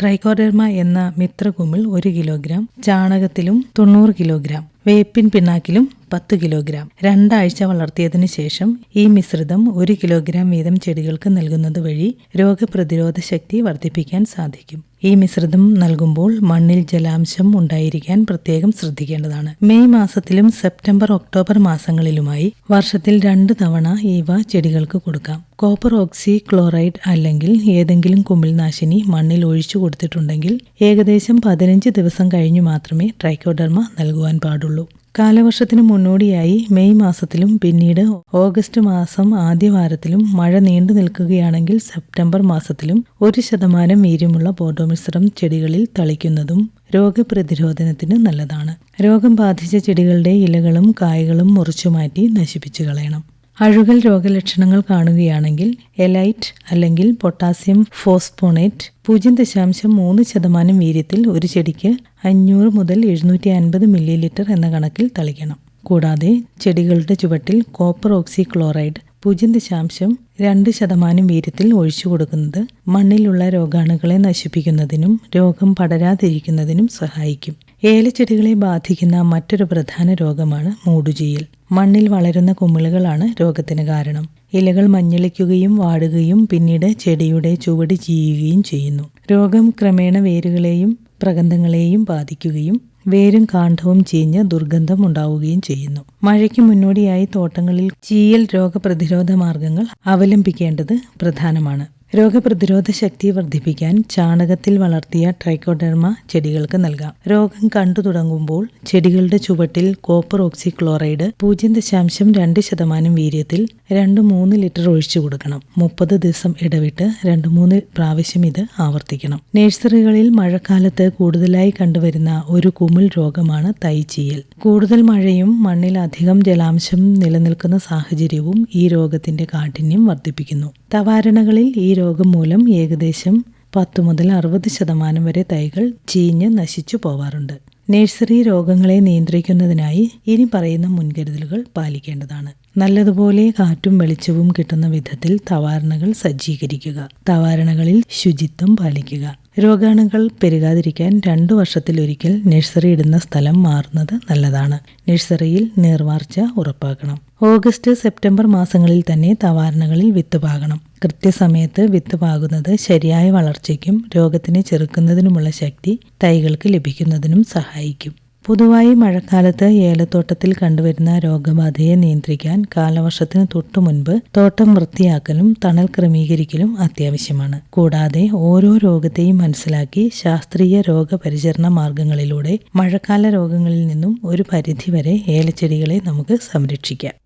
ട്രൈക്കോഡെർമ എന്ന മിത്രകുമിൾ ഒരു കിലോഗ്രാം ചാണകത്തിലും തൊണ്ണൂറ് കിലോഗ്രാം വേപ്പിൻ പിണ്ണാക്കിലും പത്ത് കിലോഗ്രാം. രണ്ടാഴ്ച വളർത്തിയതിനു ശേഷം ഈ മിശ്രിതം ഒരു കിലോഗ്രാം വീതം ചെടികൾക്ക് നൽകുന്നത് വഴി രോഗപ്രതിരോധ ശക്തി വർദ്ധിപ്പിക്കാൻ സാധിക്കും. ഈ മിശ്രിതം നൽകുമ്പോൾ മണ്ണിൽ ജലാംശം ഉണ്ടായിരിക്കാൻ പ്രത്യേകം ശ്രദ്ധിക്കേണ്ടതാണ്. മെയ് മാസത്തിലും സെപ്റ്റംബർ ഒക്ടോബർ മാസങ്ങളിലുമായി വർഷത്തിൽ രണ്ട് തവണ ഇവ ചെടികൾക്ക് കൊടുക്കാം. കോപ്പർ ഓക്സി ക്ലോറൈഡ് അല്ലെങ്കിൽ ഏതെങ്കിലും കുമിൾനാശിനി മണ്ണിൽ ഒഴിച്ചു കൊടുത്തിട്ടുണ്ടെങ്കിൽ ഏകദേശം പതിനഞ്ച് ദിവസം കഴിഞ്ഞു മാത്രമേ ട്രൈക്കോഡർമ നൽകുവാൻ പാടുള്ളൂ. കാലവർഷത്തിന് മുന്നോടിയായി മെയ് മാസത്തിലും പിന്നീട് ഓഗസ്റ്റ് മാസം ആദ്യവാരത്തിലും മഴ നീണ്ടു നിൽക്കുകയാണെങ്കിൽ സെപ്റ്റംബർ മാസത്തിലും ഒരു ശതമാനം വീര്യമുള്ള ബോർഡോ മിശ്രം ചെടികളിൽ തളിക്കുന്നതും രോഗപ്രതിരോധനത്തിന് നല്ലതാണ്. രോഗം ബാധിച്ച ചെടികളുടെ ഇലകളും കായകളും മുറിച്ചുമാറ്റി നശിപ്പിച്ചു കളയണം. അഴുകൽ രോഗലക്ഷണങ്ങൾ കാണുകയാണെങ്കിൽ എലൈറ്റ് അല്ലെങ്കിൽ പൊട്ടാസ്യം ഫോസ്ഫോണേറ്റ് പൂജ്യം ദശാംശം മൂന്ന് ശതമാനം വീര്യത്തിൽ ഒരു ചെടിക്ക് അഞ്ഞൂറ് മുതൽ എഴുന്നൂറ്റി അൻപത് മില്ലി ലിറ്റർ എന്ന കണക്കിൽ തളിക്കണം. കൂടാതെ ചെടികളുടെ ചുവട്ടിൽ കോപ്പർ ഓക്സി ക്ലോറൈഡ് പൂജ്യം ദശാംശം രണ്ട് ശതമാനം വീര്യത്തിൽ ഒഴിച്ചു കൊടുക്കുന്നത് മണ്ണിലുള്ള രോഗാണുക്കളെ നശിപ്പിക്കുന്നതിനും രോഗം പടരാതിരിക്കുന്നതിനും സഹായിക്കും. ഏലച്ചെടികളെ ബാധിക്കുന്ന മറ്റൊരു പ്രധാന രോഗമാണ് മൂടുചീയൽ. മണ്ണിൽ വളരുന്ന കുമിളുകളാണ് രോഗത്തിന് കാരണം. ഇലകൾ മഞ്ഞളിക്കുകയും വാടുകയും പിന്നീട് ചെടിയുടെ ചുവട് ചീയുകയും ചെയ്യുന്നു. രോഗം ക്രമേണ വേരുകളെയും പ്രകന്ധങ്ങളെയും ബാധിക്കുകയും വേരും കാണ്ഡവും ചീഞ്ഞ് ദുർഗന്ധം ഉണ്ടാവുകയും ചെയ്യുന്നു. മഴയ്ക്ക് മുന്നോടിയായി തോട്ടങ്ങളിൽ ചീയൽ രോഗപ്രതിരോധ മാർഗങ്ങൾ അവലംബിക്കേണ്ടത് പ്രധാനമാണ്. രോഗപ്രതിരോധ ശക്തി വർദ്ധിപ്പിക്കാൻ ചാണകത്തിൽ വളർത്തിയ ട്രൈക്കോഡെർമ ചെടികൾക്ക് നൽകാം. രോഗം കണ്ടു തുടങ്ങുമ്പോൾ ചെടികളുടെ ചുവട്ടിൽ കോപ്പർ ഓക്സി ക്ലോറൈഡ് പൂജ്യം ദശാംശം രണ്ട് ശതമാനം വീര്യത്തിൽ രണ്ട് മൂന്ന് ലിറ്റർ ഒഴിച്ചു കൊടുക്കണം. മുപ്പത് ദിവസം ഇടവിട്ട് രണ്ട് മൂന്ന് പ്രാവശ്യം ഇത് ആവർത്തിക്കണം. നഴ്സറികളിൽ മഴക്കാലത്ത് കൂടുതലായി കണ്ടുവരുന്ന ഒരു കുമിൾ രോഗമാണ് തൈച്ചീയൽ കൂടുതൽ മഴയും മണ്ണിൽ അധികം ജലാംശം നിലനിൽക്കുന്ന സാഹചര്യവും ഈ രോഗത്തിന്റെ കാഠിന്യം വർദ്ധിപ്പിക്കുന്നു. തവാരണകളിൽ ഈ രോഗം മൂലം ഏകദേശം പത്തു മുതൽ അറുപത് ശതമാനം വരെ തൈകൾ ചീഞ്ഞ് നശിച്ചു പോവാറുണ്ട്. നഴ്സറി രോഗങ്ങളെ നിയന്ത്രിക്കുന്നതിനായി ഇനി പറയുന്ന മുൻകരുതലുകൾ പാലിക്കേണ്ടതാണ്. നല്ലതുപോലെ കാറ്റും വെളിച്ചവും കിട്ടുന്ന വിധത്തിൽ തവാരണകൾ സജ്ജീകരിക്കുക. തവാരണകളിൽ ശുചിത്വം പാലിക്കുക. രോഗാണുകൾ പെരുകാതിരിക്കാൻ രണ്ടു വർഷത്തിലൊരിക്കൽ നഴ്സറി ഇടുന്ന സ്ഥലം മാറുന്നത് നല്ലതാണ്. നഴ്സറിയിൽ നീർവാർച്ച ഉറപ്പാക്കണം. ഓഗസ്റ്റ് സെപ്റ്റംബർ മാസങ്ങളിൽ തന്നെ തവാരണകളിൽ വിത്ത് പാകണം. കൃത്യസമയത്ത് വിത്ത് പാകുന്നത് ശരിയായ വളർച്ചയ്ക്കും രോഗത്തിനെ ചെറുക്കുന്നതിനുമുള്ള ശക്തി തൈകൾക്ക് ലഭിക്കുന്നതിനും സഹായിക്കും. പൊതുവായി മഴക്കാലത്ത് ഏലത്തോട്ടത്തിൽ കണ്ടുവരുന്ന രോഗബാധയെ നിയന്ത്രിക്കാൻ കാലവർഷത്തിന് തൊട്ടു മുൻപ് തോട്ടം വൃത്തിയാക്കലും തണൽ ക്രമീകരിക്കലും അത്യാവശ്യമാണ്. കൂടാതെ ഓരോ രോഗത്തെയും മനസ്സിലാക്കി ശാസ്ത്രീയ രോഗപരിചരണ മാർഗങ്ങളിലൂടെ മഴക്കാല രോഗങ്ങളിൽ നിന്നും ഒരു പരിധിവരെ ഏലച്ചെടികളെ നമുക്ക് സംരക്ഷിക്കാം.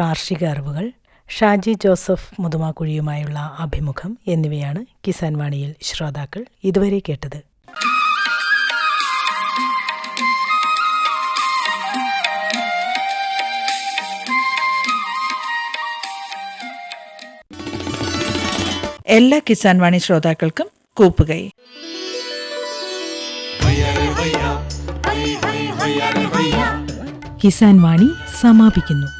കാർഷിക അറിവുകൾ ഷാജി ജോസഫ് മുതുമാക്കുഴിയുമായുള്ള അഭിമുഖം എന്നിവയാണ് കിസാൻ വാണിയിൽ ശ്രോതാക്കൾ ഇതുവരെ കേട്ടത്. എല്ലാ കിസാൻ വാണി ശ്രോതാക്കൾക്കും കൂപ്പുകൈ. കിസാൻ വാണി സമാപിക്കുന്നു.